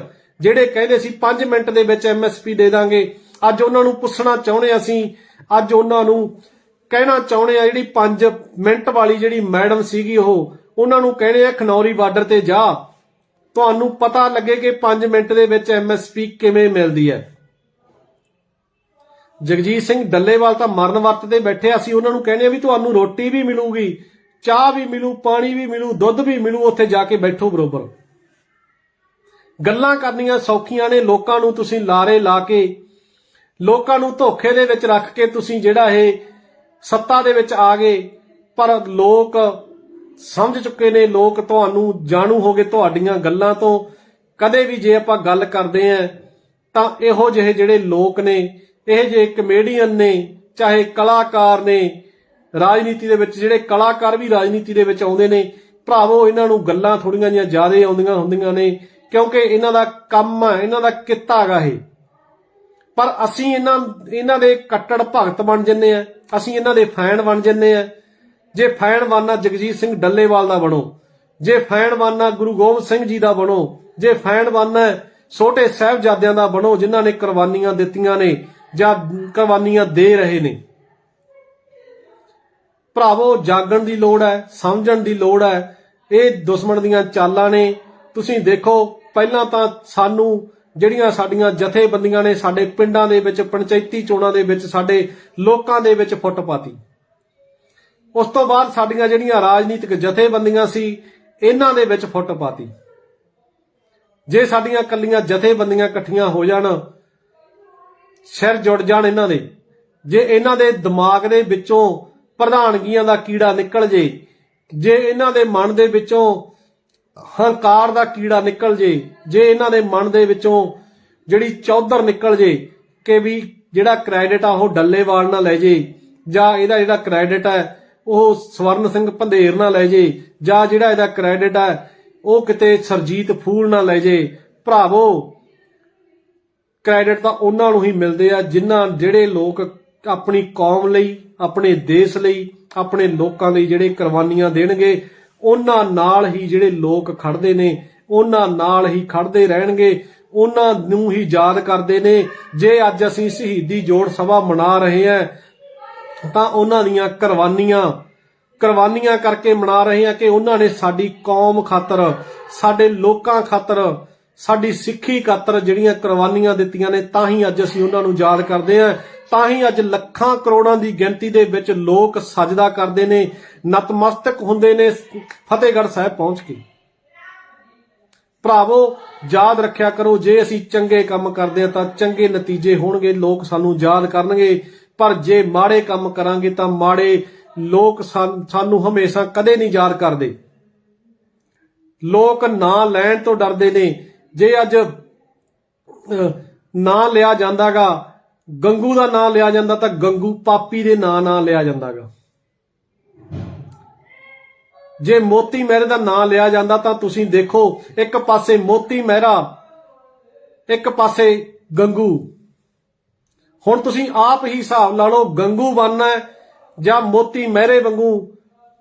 ਜਿਹੜੇ ਕਹਿੰਦੇ ਸੀ 5 ਮਿੰਟ ਦੇ ਵਿੱਚ ਐਮਐਸਪੀ ਦੇ ਦਾਂਗੇ। ਅੱਜ ਉਹਨਾਂ ਨੂੰ ਪੁੱਛਣਾ ਚਾਹੁੰਦੇ ਅਸੀਂ। ਅੱਜ ਉਹਨਾਂ ਨੂੰ ਕਹਿਣਾ ਚਾਹੁੰਦੇ ਆ ਜਿਹੜੀ 5 ਮਿੰਟ ਵਾਲੀ ਜਿਹੜੀ ਮੈਡਮ ਸੀਗੀ ਉਹ, ਉਹਨਾਂ ਨੂੰ ਕਹਿੰਦੇ ਆ, ਖਨੌਰੀ ਬਾਰਡਰ ਤੇ ਜਾ। ਤੁਹਾਨੂੰ ਪਤਾ ਲੱਗੇ ਕਿ 5 ਮਿੰਟ ਦੇ ਵਿੱਚ ਐਮਐਸਪੀ ਕਿਵੇਂ ਮਿਲਦੀ ਹੈ। ਜਗਜੀਤ ਸਿੰਘ ਡੱਲੇਵਾਲ ਤਾਂ ਮਰਨ ਵਰਤ ਤੇ ਬੈਠੇ ਅਸੀਂ ਉਹਨਾਂ ਨੂੰ ਕਹਿੰਦੇ ਆ ਵੀ ਤੁਹਾਨੂੰ ਰੋਟੀ ਵੀ ਮਿਲੂਗੀ, ਚਾਹ ਵੀ ਮਿਲੂ, ਪਾਣੀ ਵੀ ਮਿਲੂ, ਦੁੱਧ ਵੀ ਮਿਲੂ, ਉੱਥੇ ਜਾ ਕੇ ਬੈਠੋ ਬਰੋਬਰ। ਗੱਲਾਂ ਕਰਨੀਆਂ ਸੌਖੀਆਂ ਨੇ, ਲੋਕਾਂ ਨੂੰ ਤੁਸੀਂ ਲਾਰੇ ਲਾ ਕੇ, ਲੋਕਾਂ ਨੂੰ ਧੋਖੇ ਦੇ ਵਿੱਚ ਰੱਖ ਕੇ ਤੁਸੀਂ ਜਿਹੜਾ ਇਹ ਸੱਤਾ ਦੇ ਵਿੱਚ ਆ ਗਏ, ਪਰ ਲੋਕ ਸਮਝ ਚੁੱਕੇ ਨੇ, ਲੋਕ ਤੁਹਾਨੂੰ ਜਾਣੂ ਹੋ ਤੁਹਾਡੀਆਂ ਗੱਲਾਂ ਤੋਂ। ਕਦੇ ਵੀ ਜੇ ਆਪਾਂ ਗੱਲ ਕਰਦੇ ਆਂ ਤਾਂ ਇਹੋ ਜਿਹੇ ਜਿਹੜੇ ਲੋਕ ਨੇ, ਇਹ ਜਿਹੇ ਕਮੇਡੀਅਨ ਨੇ, ਚਾਹੇ ਕਲਾਕਾਰ ਨੇ, ਰਾਜਨੀਤੀ ਦੇ ਵਿੱਚ ਜਿਹੜੇ ਕਲਾਕਾਰ ਵੀ ਰਾਜਨੀਤੀ ਦੇ ਵਿੱਚ ਆਉਂਦੇ ਨੇ, ਭਰਾਵੋ, ਇਹਨਾਂ ਨੂੰ ਗੱਲਾਂ ਥੋੜੀਆਂ ਜਿਹੀਆਂ ਜ਼ਿਆਦਾ ਆਉਂਦੀਆਂ ਹੁੰਦੀਆਂ ਨੇ ਕਿਉਂਕਿ ਇਹਨਾਂ ਦਾ ਕੰਮ ਹੈ, ਇਹਨਾਂ ਦਾ ਕਿੱਤਾ ਹੈਗਾ ਇਹ। ਪਰ ਅਸੀਂ ਇਹਨਾਂ ਇਹਨਾਂ ਦੇ ਕੱਟੜ ਭਗਤ ਬਣ ਜੰਨੇ ਆ, ਅਸੀਂ ਇਹਨਾਂ ਦੇ ਫੈਨ ਬਣ ਜੰਨੇ ਆ। ਜੇ ਫੈਨ ਬਣਨਾ ਜਗਜੀਤ ਸਿੰਘ ਡੱਲੇਵਾਲ ਦਾ ਬਣੋ, ਜੇ ਫੈਨ ਬਣਨਾ ਗੁਰੂ ਗੋਬਿੰਦ ਸਿੰਘ ਜੀ ਦਾ ਬਣੋ, ਜੇ ਫੈਨ ਬਣਨਾ ਛੋਟੇ ਸਾਹਿਬਜ਼ਾਦਿਆਂ ਦਾ ਬਣੋ, ਜਿਨ੍ਹਾਂ ਨੇ ਕੁਰਬਾਨੀਆਂ ਦਿੱਤੀਆਂ ਨੇ ਜਾਂ ਕੁਰਬਾਨੀਆਂ ਦੇ ਰਹੇ ਨੇ। ਭਰਾਵੋ, ਜਾਗਣ ਦੀ ਲੋੜ ਹੈ, ਸਮਝਣ ਦੀ ਲੋੜ ਹੈ। ਇਹ ਦੁਸ਼ਮਣ ਦੀਆਂ ਚਾਲਾਂ ਨੇ। ਤੁਸੀਂ ਦੇਖੋ ਪਹਿਲਾਂ ਤਾਂ ਸਾਨੂੰ ਜਿਹੜੀਆਂ ਸਾਡੀਆਂ ਜਥੇਬੰਦੀਆਂ ਨੇ ਸਾਡੇ ਪਿੰਡਾਂ ਦੇ ਵਿੱਚ, ਪੰਚਾਇਤੀ ਚੋਣਾਂ ਦੇ ਵਿੱਚ, ਸਾਡੇ ਲੋਕਾਂ ਦੇ ਵਿੱਚ ਫੁੱਟ ਪਾਤੀ। ਉਸ ਤੋਂ ਬਾਅਦ ਸਾਡੀਆਂ ਜਿਹੜੀਆਂ ਰਾਜਨੀਤਿਕ ਜਥੇਬੰਦੀਆਂ ਸੀ, ਇਹਨਾਂ ਦੇ ਵਿੱਚ ਫੁੱਟ ਪਾਤੀ। ਜੇ ਸਾਡੀਆਂ ਕੱਲੀਆਂ ਜਥੇਬੰਦੀਆਂ ਇਕੱਠੀਆਂ ਹੋ ਜਾਣ, ਸਿਰ ਜੁੜ ਜਾਣ ਇਹਨਾਂ ਦੇ, ਜੇ ਇਹਨਾਂ ਦੇ ਦਿਮਾਗ ਦੇ ਵਿੱਚੋਂ ਪ੍ਰਧਾਨਗੀਆਂ ਦਾ ਕੀੜਾ ਨਿਕਲ ਜੇ ਜੇ ਇਹਨਾਂ ਦੇ ਮਨ ਦੇ ਵਿੱਚੋਂ ਹੰਕਾਰ ਦਾ ਕੀੜਾ ਨਿਕਲ ਜੇ ਜੇ ਇਹਨਾਂ ਦੇ ਮਨ ਦੇ ਵਿੱਚੋਂ ਜਿਹੜੀ ਚੌਧਰ ਨਿਕਲ ਜੇ, ਕਿ ਵੀ ਜਿਹੜਾ ਕ੍ਰੈਡਿਟ ਆ ਉਹ ਡੱਲੇਵਾਲ ਨਾ ਲੈ ਜੇ, ਜਾਂ ਇਹਦਾ ਜਿਹੜਾ ਕ੍ਰੈਡਿਟ ਹੈ ਉਹ ਸਵਰਨ ਸਿੰਘ ਪੰਧੇਰ ਨਾ ਲੈ ਜੇ, ਜਾਂ ਜਿਹੜਾ ਇਹਦਾ ਕ੍ਰੈਡਿਟ ਹੈ ਉਹ ਕਿਤੇ ਸਰਜੀਤ ਫੂਲ ਨਾਲ ਲੈ ਜੇ। ਭਰਾਵੋ ਕ੍ਰੈਡਿਟ ਤਾਂ ਉਹਨਾਂ ਨੂੰ ਹੀ ਮਿਲਦੇ ਆ ਜਿਨ੍ਹਾਂ, ਜਿਹੜੇ ਲੋਕ ਆਪਣੀ ਕੌਮ ਲਈ, ਆਪਣੇ ਦੇਸ਼ ਲਈ, ਆਪਣੇ ਲੋਕਾਂ ਲਈ ਜਿਹੜੇ ਕੁਰਬਾਨੀਆਂ ਦੇਣਗੇ। ਉਹਨਾਂ ਨਾਲ ਹੀ ਜਿਹੜੇ ਲੋਕ ਖੜਦੇ ਨੇ, ਉਹਨਾਂ ਨਾਲ ਹੀ ਖੜਦੇ ਰਹਿਣਗੇ, ਉਹਨਾਂ ਨੂੰ ਹੀ ਯਾਦ ਕਰਦੇ ਨੇ। ਜੇ ਅੱਜ ਅਸੀਂ ਸ਼ਹੀਦੀ ਜੋੜ ਸਭਾ ਮਨਾ ਰਹੇ ਹਾਂ, ਤਾਂ ਉਹਨਾਂ ਦੀਆਂ ਕੁਰਬਾਨੀਆਂ ਕੁਰਬਾਨੀਆਂ ਕਰਕੇ ਮਨਾ ਰਹੇ ਹਾਂ ਕਿ ਉਹਨਾਂ ਨੇ ਸਾਡੀ ਕੌਮ ਖਾਤਰ, ਸਾਡੇ ਲੋਕਾਂ ਖਾਤਰ, ਸਾਡੀ ਸਿੱਖੀ ਖਾਤਰ ਜਿਹੜੀਆਂ ਕੁਰਬਾਨੀਆਂ ਦਿੱਤੀਆਂ ਨੇ, ਤਾਂ ਹੀ ਅੱਜ ਅਸੀਂ ਉਹਨਾਂ ਨੂੰ ਯਾਦ ਕਰਦੇ ਹਾਂ। ਤਾਂ ਹੀ ਅੱਜ ਲੱਖਾਂ ਕਰੋੜਾਂ ਦੀ ਗਿਣਤੀ ਦੇ ਵਿੱਚ ਲੋਕ ਸਜਦਾ ਕਰਦੇ ਨੇ। ਨਤਮਸਤਕ ਹੁੰਦੇ ਨੇ ਫਤਿਹਗੜ੍ਹ ਸਾਹਿਬ ਪਹੁੰਚ ਕੇ। ਭਰਾਵੋ, ਯਾਦ ਰੱਖਿਆ ਕਰੋ, ਜੇ ਅਸੀਂ ਚੰਗੇ ਕੰਮ ਕਰਦੇ ਹਾਂ ਤਾਂ ਚੰਗੇ ਨਤੀਜੇ ਹੋਣਗੇ, ਲੋਕ ਸਾਨੂੰ ਯਾਦ ਕਰਨਗੇ। ਪਰ ਜੇ ਮਾੜੇ ਕੰਮ ਕਰਾਂਗੇ ਤਾਂ ਮਾੜੇ ਲੋਕ ਸਾਨੂੰ ਹਮੇਸ਼ਾ ਕਦੇ ਨਹੀਂ ਯਾਦ ਕਰਦੇ। ਲੋਕ ਨਾ ਲੈਣ ਤੋਂ ਡਰਦੇ ਨੇ। ਜੇ ਅੱਜ ਨਾਂ ਲਿਆ ਜਾਂਦਾਗਾ, ਗੰਗੂ ਦਾ ਨਾਂ ਲਿਆ ਜਾਂਦਾ ਤਾਂ ਗੰਗੂ ਪਾਪੀ ਦੇ ਨਾਂ ਨਾਂ ਲਿਆ ਜਾਂਦਾਗਾ। ਜੇ ਮੋਤੀ ਮਹਿਰੇ ਦਾ ਨਾਂ ਲਿਆ ਜਾਂਦਾ ਤਾਂ ਤੁਸੀਂ ਦੇਖੋ, ਇੱਕ ਪਾਸੇ ਮੋਤੀ ਮਹਿਰਾ, ਇੱਕ ਪਾਸੇ ਗੰਗੂ। ਹੁਣ ਤੁਸੀਂ ਆਪ ਹੀ ਹਿਸਾਬ ਲਾ ਲਓ, ਗੰਗੂ ਬਣਨਾ ਜਾਂ ਮੋਤੀ ਮਹਿਰੇ ਵਾਂਗੂ,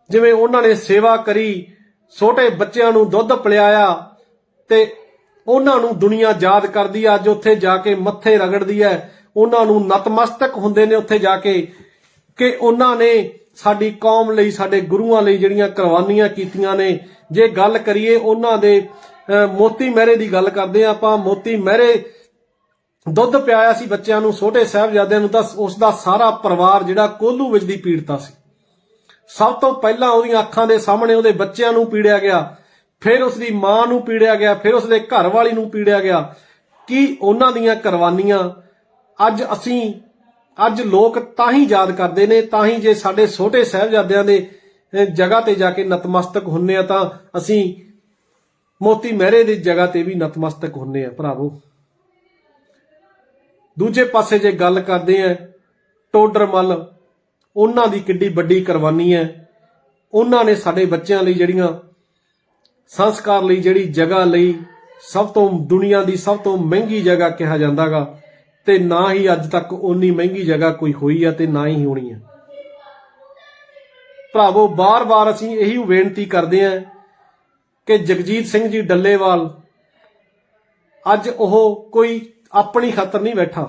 ਜਿਵੇਂ ਉਹਨਾਂ ਨੇ ਸੇਵਾ ਕਰੀ, ਛੋਟੇ ਬੱਚਿਆਂ ਨੂੰ ਦੁੱਧ ਪਿਲਾਇਆ ਤੇ ਉਹਨਾਂ ਨੂੰ ਦੁਨੀਆ ਯਾਦ ਕਰਦੀ ਆ ਅੱਜ ਉੱਥੇ ਜਾ ਕੇ ਮੱਥੇ ਰਗੜਦੀ ਹੈ। ਉਹਨਾਂ ਨੂੰ ਨਤਮਸਤਕ ਹੁੰਦੇ ਨੇ ਉੱਥੇ ਜਾ ਕੇ ਕਿ ਉਹਨਾਂ ਨੇ ਸਾਡੀ ਕੌਮ ਲਈ ਸਾਡੇ ਗੁਰੂਆਂ ਲਈ ਜਿਹੜੀਆਂ ਕੁਰਬਾਨੀਆਂ ਕੀਤੀਆਂ ਨੇ। ਜੇ ਗੱਲ ਕਰੀਏ ਉਹਨਾਂ ਦੇ ਅਹ, ਮੋਤੀ ਮਹਿਰੇ ਦੀ ਗੱਲ ਕਰਦੇ ਆ ਆਪਾਂ। ਮੋਤੀ ਮਹਿਰੇ ਦੁੱਧ ਪਿਆਇਆ ਸੀ ਬੱਚਿਆਂ ਨੂੰ ਛੋਟੇ ਸਾਹਿਬਜ਼ਾਦਿਆਂ ਨੂੰ ਤਾਂ ਉਸ ਦਾ ਸਾਰਾ ਪਰਿਵਾਰ ਜਿਹੜਾ ਕੋਲੂ ਵਿੱਚ ਦੀ ਪੀੜਤਾ ਸੀ। ਸਭ ਤੋਂ ਪਹਿਲਾਂ ਉਹਦੀਆਂ ਅੱਖਾਂ ਦੇ ਸਾਹਮਣੇ ਉਹਦੇ ਬੱਚਿਆਂ ਨੂੰ ਪੀੜਿਆ ਗਿਆ ਫਿਰ ਉਸ ਦੀ ਮਾਂ ਨੂੰ ਪੀੜਿਆ ਗਿਆ ਫਿਰ ਉਸ ਦੇ ਘਰ ਵਾਲੀ ਨੂੰ ਪੀੜਿਆ ਗਿਆ। ਕੀ ਉਹਨਾਂ ਦੀਆਂ ਕੁਰਬਾਨੀਆਂ ਅੱਜ ਅਸੀਂ ਅੱਜ ਲੋਕ ਤਾਂ ਹੀ ਯਾਦ ਕਰਦੇ ਨੇ, ਤਾਂ ਹੀ ਜੇ ਸਾਡੇ ਛੋਟੇ ਸਾਹਿਬਜ਼ਾਦਿਆਂ ਦੇ ਜਗ੍ਹਾ ਤੇ ਜਾ ਕੇ ਨਤਮਸਤਕ ਹੁੰਨੇ ਆ ਤਾਂ ਅਸੀਂ ਮੋਤੀ ਮਹਿਰੇ ਦੀ ਜਗ੍ਹਾ ਤੇ ਵੀ ਨਤਮਸਤਕ ਹੁੰਨੇ ਆ, ਭਰਾਵੋ। ਦੂਜੇ ਪਾਸੇ ਜੇ ਗੱਲ ਕਰਦੇ ਆ ਟੋਡਰਮਲ ਉਹਨਾਂ ਦੀ ਕਿੱਡੀ ਵੱਡੀ ਕੁਰਬਾਨੀ ਹੈ। ਉਹਨਾਂ ਨੇ ਸਾਡੇ ਬੱਚਿਆਂ ਲਈ ਜਿਹੜੀਆਂ ਸੰਸਕਾਰ ਲਈ, ਜਿਹੜੀ ਜਗ੍ਹਾ ਲਈ ਸਭ ਤੋਂ ਦੁਨੀਆ ਦੀ ਸਭ ਤੋਂ ਮਹਿੰਗੀ ਜਗ੍ਹਾ ਕਿਹਾ ਜਾਂਦਾਗਾ। ਤੇ ਨਾ ਹੀ ਅੱਜ ਤੱਕ ਓਨੀ ਮਹਿੰਗੀ ਜਗ੍ਹਾ ਕੋਈ ਹੋਈ ਹੈ ਤੇ ਨਾ ਹੀ ਹੋਣੀ ਹੈ ਭਰਾਵੋ, ਬਾਰ-ਬਾਰ ਅਸੀਂ ਇਹੀ ਬੇਨਤੀ ਕਰਦੇ ਹਾਂ ਕਿ ਜਗਜੀਤ ਸਿੰਘ ਜੀ ਡੱਲੇਵਾਲ ਅੱਜ ਉਹ ਕੋਈ ਆਪਣੀ ਖਾਤਰ ਨਹੀਂ ਬੈਠਾ।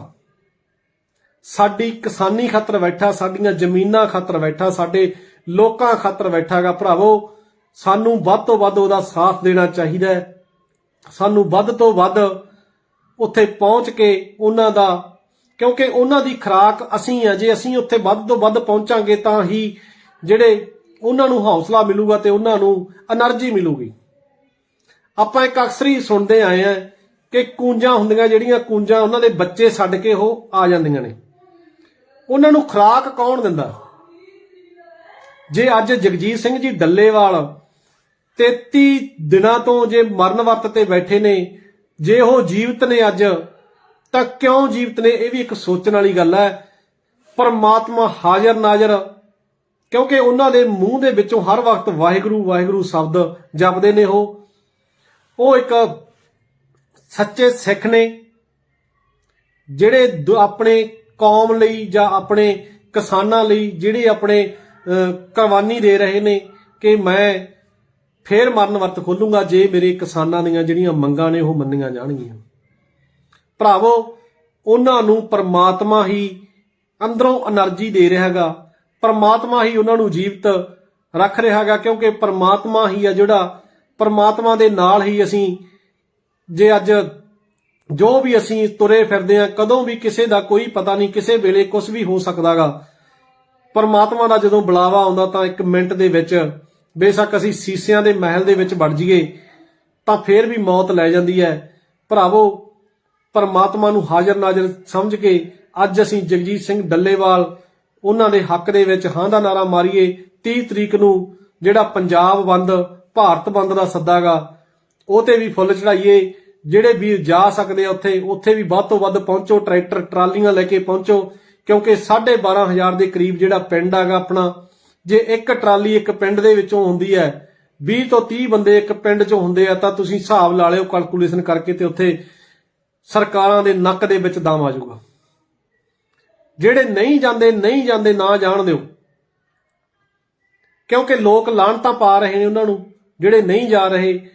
ਸਾਡੀ ਕਿਸਾਨੀ ਖਾਤਰ ਬੈਠਾ, ਸਾਡੀਆਂ ਜ਼ਮੀਨਾਂ ਖਾਤਰ ਬੈਠਾ, ਸਾਡੇ ਲੋਕਾਂ ਖਾਤਰ ਬੈਠਾਗਾ। ਭਰਾਵੋ, ਸਾਨੂੰ ਵੱਧ ਤੋਂ ਵੱਧ ਉਹਦਾ ਸਾਥ ਦੇਣਾ ਚਾਹੀਦਾ ਹੈ। ਸਾਨੂੰ ਵੱਧ ਤੋਂ ਵੱਧ ਉੱਥੇ ਪਹੁੰਚ ਕੇ ਉਹਨਾਂ ਦਾ, ਕਿਉਂਕਿ ਉਹਨਾਂ ਦੀ ਖਰਾਕ ਅਸੀਂ ਆ, ਜੇ ਅਸੀਂ ਉੱਥੇ ਵੱਧ ਤੋਂ ਵੱਧ ਪਹੁੰਚਾਂਗੇ ਤਾਂ ਹੀ ਜਿਹੜੇ ਉਹਨਾਂ ਨੂੰ ਹੌਸਲਾ ਮਿਲੂਗਾ ਤੇ ਉਹਨਾਂ ਨੂੰ એનર્ਜੀ ਮਿਲੂਗੀ। ਆਪਾਂ ਇੱਕ ਅਕਸਰ ਹੀ ਸੁਣਦੇ ਆਏ ਆ ਕਿ ਕੂੰਜਾਂ ਹੁੰਦੀਆਂ, ਜਿਹੜੀਆਂ ਕੂੰਜਾਂ ਉਹਨਾਂ ਦੇ ਬੱਚੇ ਛੱਡ ਕੇ ਉਹ ਆ ਜਾਂਦੀਆਂ ਨੇ। ਉਹਨਾਂ ਨੂੰ ਖਰਾਕ ਕੌਣ ਦਿੰਦਾ? ਜੇ ਅੱਜ ਜਗਜੀਤ ਸਿੰਘ ਜੀ ਡੱਲੇਵਾਲ 33 ਦਿਨਾਂ ਤੋਂ ਜੇ ਮਰਨ ਵਰਤ ਤੇ ਬੈਠੇ ਨੇ ਜੇ ਉਹ ਜੀਵਤ ਨੇ ਅੱਜ ਤਾਂ ਕਿਉਂ ਜੀਵਤ ਨੇ? ਇਹ ਵੀ ਇੱਕ ਸੋਚਣ ਵਾਲੀ ਗੱਲ ਹੈ। ਪਰਮਾਤਮਾ ਹਾਜ਼ਰ ਨਾਜ਼ਰ ਕਿਉਂਕਿ ਉਹਨਾਂ ਦੇ ਮੂੰਹ ਦੇ ਵਿੱਚੋਂ ਹਰ ਵਕਤ ਵਾਹਿਗੁਰੂ ਵਾਹਿਗੁਰੂ ਸ਼ਬਦ ਜਪਦੇ ਨੇ ਉਹ। ਉਹ ਇੱਕ ਸੱਚੇ ਸਿੱਖ ਨੇ ਜਿਹੜੇ ਦ- ਆਪਣੇ ਕੌਮ ਲਈ ਜਾਂ ਆਪਣੇ ਕਿਸਾਨਾਂ ਲਈ ਜਿਹੜੇ ਆਪਣੇ ਅਹ, ਕੁਰਬਾਨੀ ਦੇ ਰਹੇ ਨੇ ਕਿ ਮੈਂ ਫੇਰ ਮਰਨ ਵਰਤ ਖੋਲੂੰਗਾ, ਜੇ ਮੇਰੇ ਕਿਸਾਨਾਂ ਦੀਆਂ ਜਿਹੜੀਆਂ ਮੰਗਾਂ ਨੇ ਉਹ ਮੰਨੀਆਂ ਜਾਣਗੀਆਂ। ਭਰਾਵੋ, ਉਹਨਾਂ ਨੂੰ ਪਰਮਾਤਮਾ ਹੀ ਅੰਦਰੋਂ એનર્ਜੀ ਦੇ ਰਿਹਾਗਾ ਪਰਮਾਤਮਾ ਹੀ ਉਹਨਾਂ ਨੂੰ ਜੀਵਤ ਰੱਖ ਰਿਹਾਗਾ ਕਿਉਂਕਿ ਪਰਮਾਤਮਾ ਹੀ ਆ ਜਿਹੜਾ ਪਰਮਾਤਮਾ ਦੇ ਨਾਲ ਹੀ ਅਸੀਂ ਜੇ ਅੱਜ ਜੋ ਵੀ ਅਸੀਂ ਤੁਰੇ ਫਿਰਦੇ ਆ ਕਦੋਂ ਵੀ ਕਿਸੇ ਦਾ ਕੋਈ ਪਤਾ ਨਹੀਂ, ਕਿਸੇ ਵੇਲੇ ਕੁਝ ਵੀ ਹੋ ਸਕਦਾਗਾ। ਪਰਮਾਤਮਾ ਦਾ ਜਦੋਂ ਬੁਲਾਵਾ ਆਉਂਦਾ ਤਾਂ ਇੱਕ ਮਿੰਟ ਦੇ ਵਿੱਚ ਬੇਸ਼ੱਕ ਅਸੀਂ ਸੀਸਿਆਂ ਦੇ ਮਹਿਲ ਦੇ ਵਿੱਚ ਵੜ ਜਾਈਏ ਤਾਂ ਫੇਰ ਵੀ ਮੌਤ ਲੈ ਜਾਂਦੀ ਹੈ। ਭਰਾਵੋ, ਪਰਮਾਤਮਾ ਨੂੰ ਹਾਜ਼ਰ ਨਾਜ਼ਰ ਸਮਝ ਕੇ ਅੱਜ ਅਸੀਂ ਜਗਜੀਤ ਸਿੰਘ ਡੱਲੇਵਾਲ, ਉਹਨਾਂ ਦੇ ਹੱਕ ਦੇ ਵਿੱਚ ਹਾਂ ਦਾ ਨਾਰਾ ਮਾਰੀਏ 30 ਤਰੀਕ ਨੂੰ ਜਿਹੜਾ ਪੰਜਾਬ ਬੰਦ, ਭਾਰਤ ਬੰਦ ਦਾ ਸੱਦਾਗਾ ਉਹ ਤੇ ਵੀ ਫੁੱਲ ਚੜਾਈਏ ਜਿਹੜੇ ਵੀਰ ਜਾ ਸਕਦੇ ਆ ਉੱਥੇ ਉੱਥੇ ਵੀ ਵੱਧ ਤੋਂ ਵੱਧ ਪਹੁੰਚੋ, ਟਰੈਕਟਰ, ਟਰਾਲੀਆਂ ਲੈ ਕੇ ਪਹੁੰਚੋ, ਕਿਉਂਕਿ 12500 ਦੇ ਕਰੀਬ ਜਿਹੜਾ ਪਿੰਡ ਹੈਗਾ ਆਪਣਾ ਜੇ ਇੱਕ ਟਰਾਲੀ ਇੱਕ ਪਿੰਡ ਦੇ ਵਿੱਚੋਂ ਹੁੰਦੀ ਹੈ 20 ਤੋਂ 30 ਬੰਦੇ ਇੱਕ ਪਿੰਡ 'ਚੋਂ ਹੁੰਦੇ ਆ, ਤਾਂ ਤੁਸੀਂ ਹਿਸਾਬ ਲਾ ਲਿਓ ਕੈਲਕੂਲੇਸ਼ਨ ਕਰਕੇ ਤੇ ਉੱਥੇ ਸਰਕਾਰਾਂ ਦੇ ਨੱਕ ਦੇ ਵਿੱਚ ਦਮ ਆ ਜਾਊਗਾ। ਜਿਹੜੇ ਨਹੀਂ ਜਾਂਦੇ ਨਹੀਂ ਜਾਂਦੇ ਨਾ ਜਾਣ ਦਿਓ। ਕਿਉਂਕਿ ਲੋਕ ਲਾਹਣਤਾਂ ਪਾ ਰਹੇ ਨੇ ਉਹਨਾਂ ਨੂੰ, ਜਿਹੜੇ ਨਹੀਂ ਜਾ ਰਹੇ।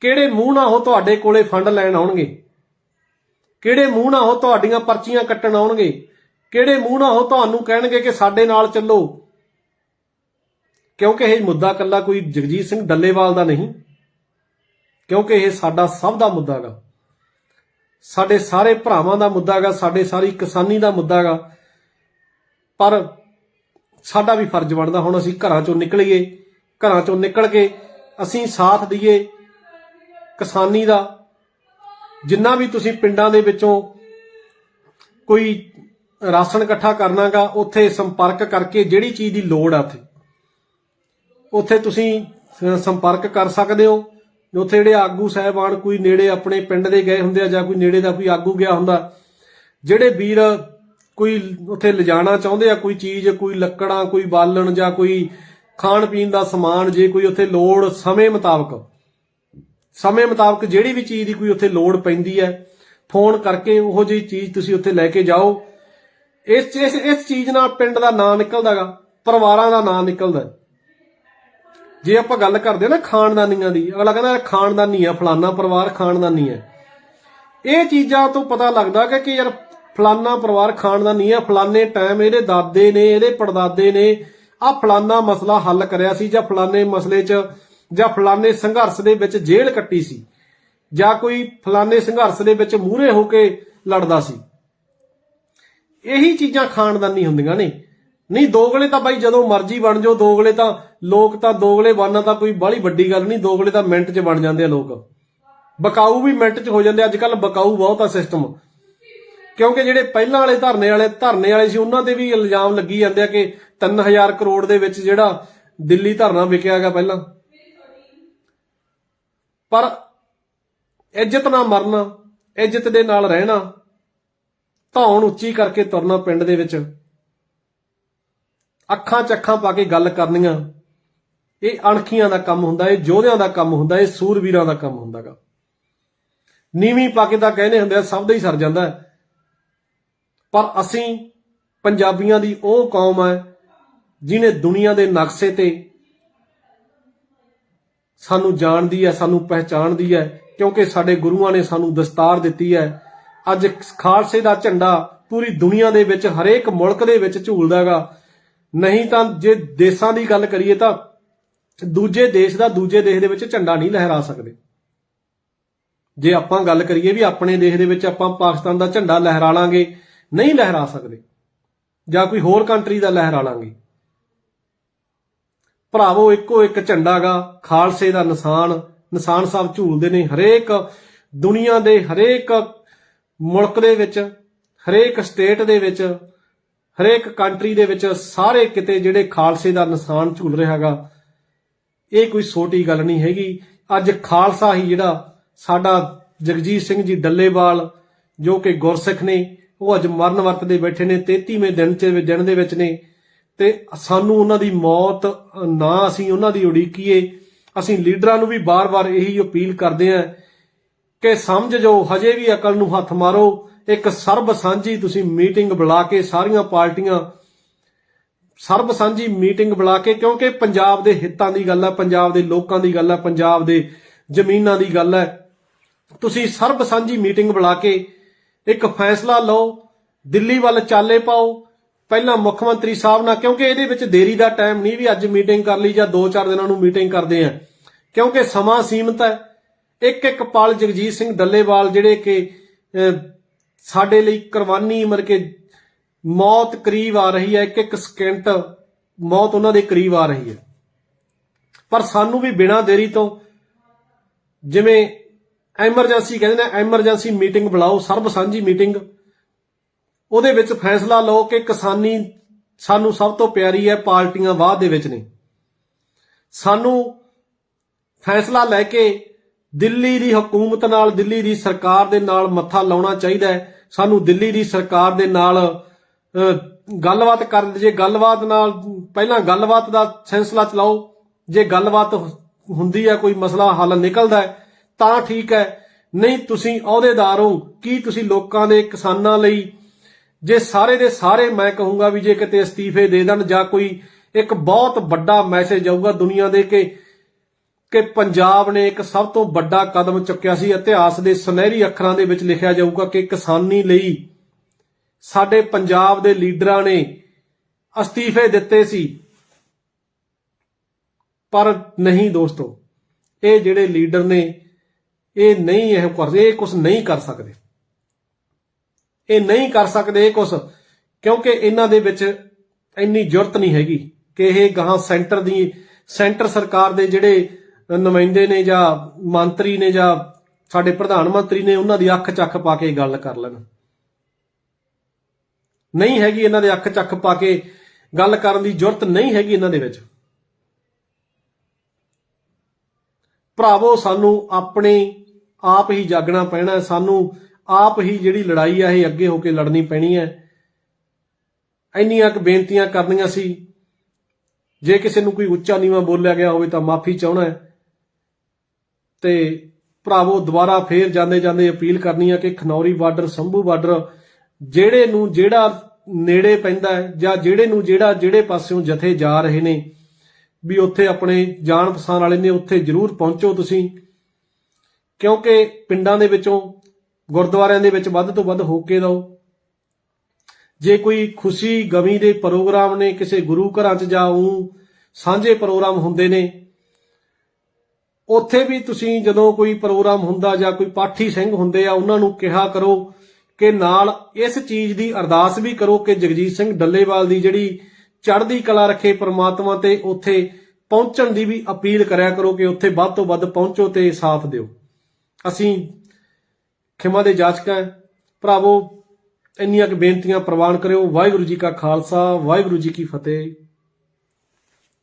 ਕਿਹੜੇ ਮੂੰਹ ਨਾਲ ਉਹ ਤੁਹਾਡੇ ਕੋਲੇ ਫੰਡ ਲੈਣ ਆਉਣਗੇ? ਕਿਹੜੇ ਮੂੰਹ ਨਾਲ ਉਹ ਤੁਹਾਡੀਆਂ ਪਰਚੀਆਂ ਕੱਟਣ ਆਉਣਗੇ? ਕਿਹੜੇ ਮੂੰਹ ਨਾਲ ਉਹ ਤੁਹਾਨੂੰ ਕਹਿਣਗੇ ਕਿ ਸਾਡੇ ਨਾਲ ਚੱਲੋ? ਕਿਉਂਕਿ ਇਹ ਮੁੱਦਾ ਕੱਲਾ ਕੋਈ ਜਗਜੀਤ ਸਿੰਘ ਡੱਲੇਵਾਲ ਦਾ ਨਹੀਂ, ਕਿਉਂਕਿ ਇਹ ਸਾਡਾ ਸਭ ਦਾ ਮੁੱਦਾ ਹੈਗਾ ਸਾਡੇ ਸਾਰੇ ਭਰਾਵਾਂ ਦਾ ਮੁੱਦਾ ਹੈਗਾ ਸਾਡੇ ਸਾਰੀ ਕਿਸਾਨੀ ਦਾ ਮੁੱਦਾ ਹੈਗਾ ਪਰ ਸਾਡਾ ਵੀ ਫਰਜ਼ ਬਣਦਾ, ਹੁਣ ਅਸੀਂ ਘਰਾਂ ਚੋਂ ਨਿਕਲੀਏ, ਘਰਾਂ ਚੋਂ ਨਿਕਲ ਕੇ ਅਸੀਂ ਸਾਥ ਦਈਏ ਕਿਸਾਨੀ ਦਾ। ਜਿੰਨਾ ਵੀ ਤੁਸੀਂ ਪਿੰਡਾਂ ਦੇ ਵਿੱਚੋਂ ਕੋਈ ਰਾਸ਼ਨ ਇਕੱਠਾ ਕਰਨਾਗਾ ਉੱਥੇ ਸੰਪਰਕ ਕਰਕੇ ਜਿਹੜੀ ਚੀਜ਼ ਦੀ ਲੋੜ ਆ ਉੱਥੇ। ਉੱਥੇ ਤੁਸੀਂ ਸੰਪਰਕ ਕਰ ਸਕਦੇ ਹੋ। ਉੱਥੇ ਜਿਹੜੇ ਆਗੂ ਸਹਿਬਾਨ ਕੋਈ ਨੇੜੇ ਆਪਣੇ ਪਿੰਡ ਦੇ ਗਏ ਹੁੰਦੇ ਆ ਜਾਂ ਕੋਈ ਨੇੜੇ ਦਾ ਕੋਈ ਆਗੂ ਗਿਆ ਹੁੰਦਾ, ਜਿਹੜੇ ਵੀਰ ਕੋਈ ਉੱਥੇ ਲਿਜਾਣਾ ਚਾਹੁੰਦੇ ਆ, ਕੋਈ ਚੀਜ਼, ਕੋਈ ਲੱਕੜਾਂ, ਕੋਈ ਬਾਲਣ ਜਾਂ ਕੋਈ ਖਾਣ ਪੀਣ ਦਾ ਸਮਾਨ, ਜੇ ਕੋਈ ਉੱਥੇ ਲੋੜ, ਸਮੇਂ ਮੁਤਾਬਕ ਸਮੇਂ ਮੁਤਾਬਕ ਜਿਹੜੀ ਵੀ ਚੀਜ਼ ਦੀ ਕੋਈ ਉੱਥੇ ਲੋੜ ਪੈਂਦੀ ਹੈ, ਫੋਨ ਕਰਕੇ ਉਹੋ ਜਿਹੀ ਚੀਜ਼ ਤੁਸੀਂ ਉੱਥੇ ਲੈ ਕੇ ਜਾਓ। ਇਸ ਇਸ ਚੀਜ਼ ਨਾਲ ਪਿੰਡ ਦਾ ਨਾਂ ਨਿਕਲਦਾਗਾ ਪਰਿਵਾਰਾਂ ਦਾ ਨਾਂ ਨਿਕਲਦਾ ਜੇ ਆਪਾਂ ਗੱਲ ਕਰਦੇ ਹਾਂ ਨਾ ਖਾਨਦਾਨੀਆਂ ਦੀ, ਅਗਲਾ ਕਹਿੰਦਾ ਇਹ ਖਾਨਦਾਨੀ ਆ, ਫਲਾਨਾ ਪਰਿਵਾਰ ਖਾਨਦਾਨੀ ਹੈ ਇਹ ਚੀਜ਼ਾਂ ਤੋਂ ਪਤਾ ਲੱਗਦਾ ਕਿ ਕਿ ਯਾਰ ਫਲਾਨਾ ਪਰਿਵਾਰ ਖਾਨਦਾਨੀ ਆ, ਫਲਾਨੇ ਟਾਈਮ ਇਹਦੇ ਦਾਦੇ ਨੇ, ਇਹਦੇ ਪੜਦਾਦੇ ਨੇ ਆ ਫਲਾਨਾ ਮਸਲਾ ਹੱਲ ਕਰਿਆ ਸੀ, ਜਾਂ ਫਲਾਨੇ ਮਸਲੇ 'ਚ, ਜਾਂ ਫਲਾਨੇ ਸੰਘਰਸ਼ ਦੇ ਵਿੱਚ ਜੇਲ੍ਹ ਕੱਟੀ ਸੀ, ਜਾਂ ਕੋਈ ਫਲਾਨੇ ਸੰਘਰਸ਼ ਦੇ ਵਿੱਚ ਮੂਹਰੇ ਹੋ ਕੇ ਲੜਦਾ ਸੀ। ਇਹੀ ਚੀਜ਼ਾਂ ਖਾਨਦਾਨੀ ਹੁੰਦੀਆਂ ਨੇ। ਨਹੀਂ ਦੋਗਲੇ ਤਾਂ ਬਾਈ ਜਦੋਂ ਮਰਜ਼ੀ ਬਣ ਜਾਓ ਦੋਗਲੇ ਤਾਂ ਲੋਕ ਤਾਂ ਦੋਗਲੇ ਬਣਨਾ ਤਾਂ ਕੋਈ ਬਾਹਲੀ ਵੱਡੀ ਗੱਲ ਨਹੀਂ ਦੋਗਲੇ ਤਾਂ ਮਿੰਟ 'ਚ ਬਣ ਜਾਂਦੇ ਆ ਲੋਕ। ਬਕਾਊ ਵੀ ਮਿੰਟ 'ਚ ਹੋ ਜਾਂਦੇ ਅੱਜ ਕੱਲ ਬਕਾਊ ਬਹੁਤ ਆ ਸਿਸਟਮ ਕਿਉਂਕਿ ਜਿਹੜੇ ਪਹਿਲਾਂ ਵਾਲੇ ਧਰਨੇ ਵਾਲੇ ਧਰਨੇ ਵਾਲੇ ਸੀ, ਉਹਨਾਂ ਤੇ ਵੀ ਇਲਜ਼ਾਮ ਲੱਗੀ ਜਾਂਦੇ ਆ ਕਿ 3000 ਕਰੋੜ ਦੇ ਵਿੱਚ ਜਿਹੜਾ ਦਿੱਲੀ ਧਰਨਾ ਵਿਕਿਆਗਾ ਪਹਿਲਾਂ। ਪਰ ਇੱਜ਼ਤ ਨਾਲ ਮਰਨਾ, ਇੱਜ਼ਤ ਦੇ ਨਾਲ ਰਹਿਣਾ, ਧੌਣ ਉੱਚੀ ਕਰਕੇ ਤੁਰਨਾ ਪਿੰਡ ਦੇ ਵਿੱਚ। ਅੱਖਾਂ ਚੱਖਾਂ ਪਾ ਕੇ ਗੱਲ ਕਰਨੀਆਂ। ਇਹ ਅਣਖੀਆਂ ਦਾ ਕੰਮ ਹੁੰਦਾ, ਇਹ ਯੋਧਿਆਂ ਦਾ ਕੰਮ ਹੁੰਦਾ, ਇਹ ਸੂਰਵੀਰਾਂ ਦਾ ਕੰਮ ਹੁੰਦਾਗਾ। ਨੀਵੀਂ ਪਾ ਕੇ ਤਾਂ ਕਹਿੰਦੇ ਹੁੰਦੇ ਆ, ਸਭ ਦਾ ਹੀ ਸਰ ਜਾਂਦਾ ਪਰ ਅਸੀਂ ਪੰਜਾਬੀਆਂ ਦੀ ਉਹ ਕੌਮ ਹੈ ਜਿਨੇ ਦੁਨੀਆ ਦੇ ਨਕਸ਼ੇ ਤੇ ਸਾਨੂੰ ਜਾਣਦੀ ਹੈ, ਸਾਨੂੰ ਪਹਿਚਾਣਦੀ ਹੈ, ਕਿਉਂਕਿ ਸਾਡੇ ਗੁਰੂਆਂ ਨੇ ਸਾਨੂੰ ਦਸਤਾਰ ਦਿੱਤੀ ਹੈ। ਅੱਜ ਖਾਲਸੇ ਦਾ ਝੰਡਾ ਪੂਰੀ ਦੁਨੀਆ ਦੇ ਵਿੱਚ, ਹਰੇਕ ਮੁਲਕ ਦੇ ਵਿੱਚ ਝੂਲਦਾ ਹੈਗਾ ਨਹੀਂ ਤਾਂ ਜੇ ਦੇਸ਼ਾਂ ਦੀ ਗੱਲ ਕਰੀਏ ਤਾਂ ਦੂਜੇ ਦੇਸ਼ ਦਾ ਦੂਜੇ ਦੇਸ਼ ਦੇ ਵਿੱਚ ਝੰਡਾ ਨਹੀਂ ਲਹਿਰਾ ਸਕਦੇ। ਜੇ ਆਪਾਂ ਗੱਲ ਕਰੀਏ ਵੀ ਆਪਣੇ ਦੇਸ਼ ਦੇ ਵਿੱਚ ਆਪਾਂ ਪਾਕਿਸਤਾਨ ਦਾ ਝੰਡਾ ਲਹਿਰਾ ਲਾਂਗੇ, ਨਹੀਂ ਲਹਿਰਾ ਸਕਦੇ। ਜਾਂ ਕੋਈ ਹੋਰ ਕੰਟਰੀ ਦਾ ਲਹਿਰਾ ਲਾਂਗੇ। ਭਰਾਵੋ, ਇੱਕੋ ਇੱਕ ਝੰਡਾਗਾ, ਖਾਲਸੇ ਦਾ ਨਿਸ਼ਾਨ ਨਿਸ਼ਾਨ ਸਾਹਿਬ ਝੂਲਦੇ ਨੇ ਹਰੇਕ ਦੁਨੀਆ ਦੇ ਹਰੇਕ ਮੁਲਕ ਦੇ ਵਿੱਚ, ਹਰੇਕ ਸਟੇਟ ਦੇ ਵਿੱਚ ਹਰੇਕ ਕੰਟਰੀ ਦੇ ਵਿੱਚ ਸਾਰੇ ਕਿਤੇ ਜਿਹੜੇ ਖਾਲਸੇ ਦਾ ਨਿਸ਼ਾਨ ਝੂਲ ਰਿਹਾ ਹੈਗਾ, ਇਹ ਕੋਈ ਛੋਟੀ ਗੱਲ ਨਹੀਂ ਹੈਗੀ। ਅੱਜ ਖਾਲਸਾ ਹੀ ਜਿਹੜਾ ਸਾਡਾ ਜਗਜੀਤ ਸਿੰਘ ਜੀ ਡੱਲੇਵਾਲ, ਜੋ ਕਿ ਗੁਰਸਿੱਖ ਨੇ, ਉਹ ਅੱਜ ਮਰਨ ਵਰਤ ਦੇ ਬੈਠੇ ਨੇ 33ਵੇਂ ਦਿਨ ਚ ਦਿਨ ਦੇ ਵਿੱਚ ਨੇ। ਤੇ ਸਾਨੂੰ ਉਹਨਾਂ ਦੀ ਮੌਤ, ਨਾ ਅਸੀਂ ਉਹਨਾਂ ਦੀ ਉਡੀਕੀਏ, ਅਸੀਂ ਲੀਡਰਾਂ ਨੂੰ ਵੀ ਬਾਰ-ਬਾਰ ਇਹੀ ਅਪੀਲ ਕਰਦੇ ਹਾਂ ਕਿ ਸਮਝ ਜੋ ਹਜੇ ਵੀ ਅਕਲ ਨੂੰ ਹੱਥ ਮਾਰੋ। ਇੱਕ ਸਰਬ ਸਾਂਝੀ ਤੁਸੀਂ ਮੀਟਿੰਗ ਬੁਲਾ ਕੇ ਸਾਰੀਆਂ ਪਾਰਟੀਆਂ ਸਰਬ ਸਾਂਝੀ ਮੀਟਿੰਗ ਬੁਲਾ ਕੇ ਕਿਉਂਕਿ ਪੰਜਾਬ ਦੇ ਹਿੱਤਾਂ ਦੀ ਗੱਲ ਹੈ ਪੰਜਾਬ ਦੇ ਲੋਕਾਂ ਦੀ ਗੱਲ ਹੈ ਪੰਜਾਬ ਦੇ ਜ਼ਮੀਨਾਂ ਦੀ ਗੱਲ ਹੈ ਤੁਸੀਂ ਸਰਬ ਸਾਂਝੀ ਮੀਟਿੰਗ ਬੁਲਾ ਕੇ ਇੱਕ ਫੈਸਲਾ ਲਓ ਦਿੱਲੀ ਵੱਲ ਚਾਲੇ ਪਾਓ ਪਹਿਲਾਂ ਮੁੱਖ ਮੰਤਰੀ ਸਾਹਿਬ ਨਾਲ ਕਿਉਂਕਿ ਇਹਦੇ ਵਿੱਚ ਦੇਰੀ ਦਾ ਟਾਈਮ ਨਹੀਂ ਵੀ ਅੱਜ ਮੀਟਿੰਗ ਕਰ ਲਈ ਜਾਂ 2-4 ਦਿਨਾਂ ਨੂੰ ਮੀਟਿੰਗ ਕਰਦੇ ਆ ਕਿਉਂਕਿ ਸਮਾਂ ਸੀਮਤ ਹੈ। ਇੱਕ ਇੱਕ ਪਲ ਜਗਜੀਤ ਸਿੰਘ ਡੱਲੇਵਾਲ ਜਿਹੜੇ ਕਿ ਅਹ, ਸਾਡੇ ਲਈ ਕੁਰਬਾਨੀ ਮਰ ਕੇ ਮੌਤ ਕਰੀਬ ਆ ਰਹੀ ਹੈ, ਇੱਕ ਇੱਕ ਸਕਿੰਟ ਮੌਤ ਉਹਨਾਂ ਦੇ ਕਰੀਬ ਆ ਰਹੀ ਹੈ। ਪਰ ਸਾਨੂੰ ਵੀ ਬਿਨਾਂ ਦੇਰੀ ਤੋਂ ਜਿਵੇਂ ਐਮਰਜੈਂਸੀ ਕਹਿੰਦੇ ਨੇ, ਐਮਰਜੈਂਸੀ ਮੀਟਿੰਗ ਬੁਲਾਓ, ਸਰਬ ਸਾਂਝੀ ਮੀਟਿੰਗ, ਉਹਦੇ ਵਿੱਚ ਫੈਸਲਾ ਲਓ ਕਿ ਕਿਸਾਨੀ ਸਾਨੂੰ ਸਭ ਤੋਂ ਪਿਆਰੀ ਹੈ, ਪਾਰਟੀਆਂ ਬਾਅਦ ਦੇ ਵਿੱਚ ਨੇ। ਸਾਨੂੰ ਫੈਸਲਾ ਲੈ ਕੇ ਦਿੱਲੀ ਦੀ ਹਕੂਮਤ ਨਾਲ, ਦਿੱਲੀ ਦੀ ਸਰਕਾਰ ਦੇ ਨਾਲ ਮੱਥਾ ਲਾਉਣਾ ਚਾਹੀਦਾ ਹੈ। ਸਾਨੂੰ ਦਿੱਲੀ ਦੀ ਸਰਕਾਰ ਦੇ ਨਾਲ ਗੱਲਬਾਤ ਕਰਨ ਜੇ ਗੱਲਬਾਤ ਨਾਲ, ਪਹਿਲਾਂ ਗੱਲਬਾਤ ਦਾ ਸਿਲਸਿਲਾ ਚਲਾਓ। ਜੇ ਗੱਲਬਾਤ ਹੁੰਦੀ ਹੈ, ਕੋਈ ਮਸਲਾ ਹੱਲ ਨਿਕਲਦਾ ਹੈ, ਤਾਂ ਠੀਕ ਹੈ। ਨਹੀਂ, ਤੁਸੀਂ ਅਹੁਦੇਦਾਰ ਹੋ। ਕੀ ਤੁਸੀਂ ਲੋਕਾਂ ਦੇ ਕਿਸਾਨਾਂ ਲਈ, ਜੇ ਸਾਰੇ ਦੇ ਸਾਰੇ, ਮੈਂ ਕਹੂੰਗਾ ਵੀ ਜੇ ਕਿਤੇ ਅਸਤੀਫੇ ਦੇ ਦੇਣ ਜਾਂ ਕੋਈ ਇੱਕ ਬਹੁਤ ਵੱਡਾ ਮੈਸੇਜ ਆਊਗਾ ਦੁਨੀਆ ਦੇ ਕਿ ਕਿ ਪੰਜਾਬ ਨੇ ਇੱਕ ਸਭ ਤੋਂ ਵੱਡਾ ਕਦਮ ਚੁੱਕਿਆ ਸੀ। ਇਤਿਹਾਸ ਦੇ ਸੁਨਹਿਰੀ ਅੱਖਰਾਂ ਦੇ ਵਿੱਚ ਲਿਖਿਆ ਜਾਊਗਾ ਕਿ ਕਿਸਾਨੀ ਲਈ ਸਾਡੇ ਪੰਜਾਬ ਦੇ ਲੀਡਰਾਂ ਨੇ ਅਸਤੀਫੇ ਦਿੱਤੇ ਸੀ। ਪਰ ਨਹੀਂ ਦੋਸਤੋ, ਇਹ ਜਿਹੜੇ ਲੀਡਰ ਨੇ, ਇਹ ਨਹੀਂ ਇਹ ਕਰਦੇ ਇਹ ਕੁਝ ਨਹੀਂ ਕਰ ਸਕਦੇ। ਇਹ ਨਹੀਂ ਕਰ ਸਕਦੇ ਇਹ ਕੁਝ ਕਿਉਂਕਿ ਇਹਨਾਂ ਦੇ ਵਿੱਚ ਇੰਨੀ ਜੁਰਤ ਨਹੀਂ ਹੈਗੀ ਕਿ ਇਹ ਗਾਹਾਂ ਸੈਂਟਰ ਦੀ, ਸੈਂਟਰ ਸਰਕਾਰ ਦੇ ਜਿਹੜੇ ਨੁਮਾਇੰਦੇ ਨੇ ਜਾਂ ਮੰਤਰੀ ਨੇ ਜਾਂ ਸਾਡੇ ਪ੍ਰਧਾਨ ਮੰਤਰੀ ਨੇ ਉਹਨਾਂ ਦੀ ਅੱਖ ਚੱਖ ਪਾ ਕੇ ਗੱਲ ਕਰ ਲੈਣ। ਨਹੀਂ ਹੈਗੀ ਇਹਨਾਂ ਦੇ ਅੱਖ ਚੱਖ ਪਾ ਕੇ ਗੱਲ ਕਰਨ ਦੀ ਜ਼ਰੂਰਤ ਨਹੀਂ ਹੈਗੀ ਇਹਨਾਂ ਦੇ ਵਿੱਚ। ਭਰਾਵੋ, ਸਾਨੂੰ ਆਪਣੇ ਆਪ ਹੀ ਜਾਗਣਾ ਪੈਣਾ, ਸਾਨੂੰ ਆਪ ਹੀ ਜਿਹੜੀ ਲੜਾਈ ਆ, ਇਹ ਅੱਗੇ ਹੋ ਕੇ ਲੜਨੀ ਪੈਣੀ ਹੈ। ਇੰਨੀਆਂ ਕੁ ਬੇਨਤੀਆਂ ਕਰਨੀਆਂ ਸੀ। ਜੇ ਕਿਸੇ ਨੂੰ ਕੋਈ ਉੱਚਾ ਨੀਵਾਂ ਬੋਲਿਆ ਗਿਆ ਹੋਵੇ ਤਾਂ ਮਾਫੀ ਚਾਹਣਾ ਹੈ। ਤੇ ਭਰਾਵੋ, ਦੁਬਾਰਾ ਫੇਰ ਜਾਂਦੇ ਜਾਂਦੇ ਅਪੀਲ ਕਰਨੀ ਆ ਕਿ ਖਨੌਰੀ ਬਾਰਡਰ, ਸੰਭੂ ਬਾਰਡਰ ਜਿਹੜੇ ਨੂੰ ਜਿਹੜਾ ਨੇੜੇ ਪੈਂਦਾ ਹੈ ਜਾਂ ਜਿਹੜੇ ਨੂੰ ਜਿਹੜਾ ਜਿਹੜੇ ਪਾਸਿਓਂ ਜਥੇ ਜਾ ਰਹੇ ਨੇ, ਵੀ ਉੱਥੇ ਆਪਣੇ ਜਾਣ ਪਛਾਣ ਵਾਲੇ ਨੇ, ਉੱਥੇ ਜ਼ਰੂਰ ਪਹੁੰਚੋ ਤੁਸੀਂ। ਕਿਉਂਕਿ ਪਿੰਡਾਂ ਦੇ ਵਿੱਚੋਂ, ਗੁਰਦੁਆਰਿਆਂ ਦੇ ਵਿੱਚ ਵੱਧ ਤੋਂ ਵੱਧ ਹੋ ਕੇ ਰਹੋ। ਜੇ ਕੋਈ ਖੁਸ਼ੀ ਗਮੀ ਦੇ ਪ੍ਰੋਗਰਾਮ ਨੇ, ਕਿਸੇ ਗੁਰੂ ਘਰਾਂ 'ਚ ਜਾਉ ਸਾਂਝੇ ਪ੍ਰੋਗਰਾਮ ਹੁੰਦੇ ਨੇ ਉੱਥੇ ਵੀ ਤੁਸੀਂ ਜਦੋਂ ਕੋਈ ਪ੍ਰੋਗਰਾਮ ਹੁੰਦਾ ਜਾਂ ਕੋਈ ਪਾਠੀ ਸਿੰਘ ਹੁੰਦੇ ਆ, ਉਹਨਾਂ ਨੂੰ ਕਿਹਾ ਕਰੋ ਕਿ ਨਾਲ ਇਸ ਚੀਜ਼ ਦੀ ਅਰਦਾਸ ਵੀ ਕਰੋ ਕਿ ਜਗਜੀਤ ਸਿੰਘ ਡੱਲੇਵਾਲ ਦੀ ਜਿਹੜੀ ਚੜ੍ਹਦੀ ਕਲਾ ਰੱਖੇ ਪ੍ਰਮਾਤਮਾ ਤੇ ਉੱਥੇ ਪਹੁੰਚਣ ਦੀ ਵੀ ਅਪੀਲ ਕਰਿਆ ਕਰੋ ਕਿ ਉੱਥੇ ਵੱਧ ਤੋਂ ਵੱਧ ਪਹੁੰਚੋ ਤੇ ਸਾਥ ਦਿਓ। ਅਸੀਂ ਖਿਮਾ ਦੇ ਜਾਚਕਾਂ ਭਰਾਵੋ, ਇੰਨੀਆਂ ਕੁ ਬੇਨਤੀਆਂ ਪ੍ਰਵਾਨ ਕਰਿਓ। ਵਾਹਿਗੁਰੂ ਜੀ ਕਾ ਖਾਲਸਾ, ਵਾਹਿਗੁਰੂ ਜੀ ਕੀ ਫਤਿਹ।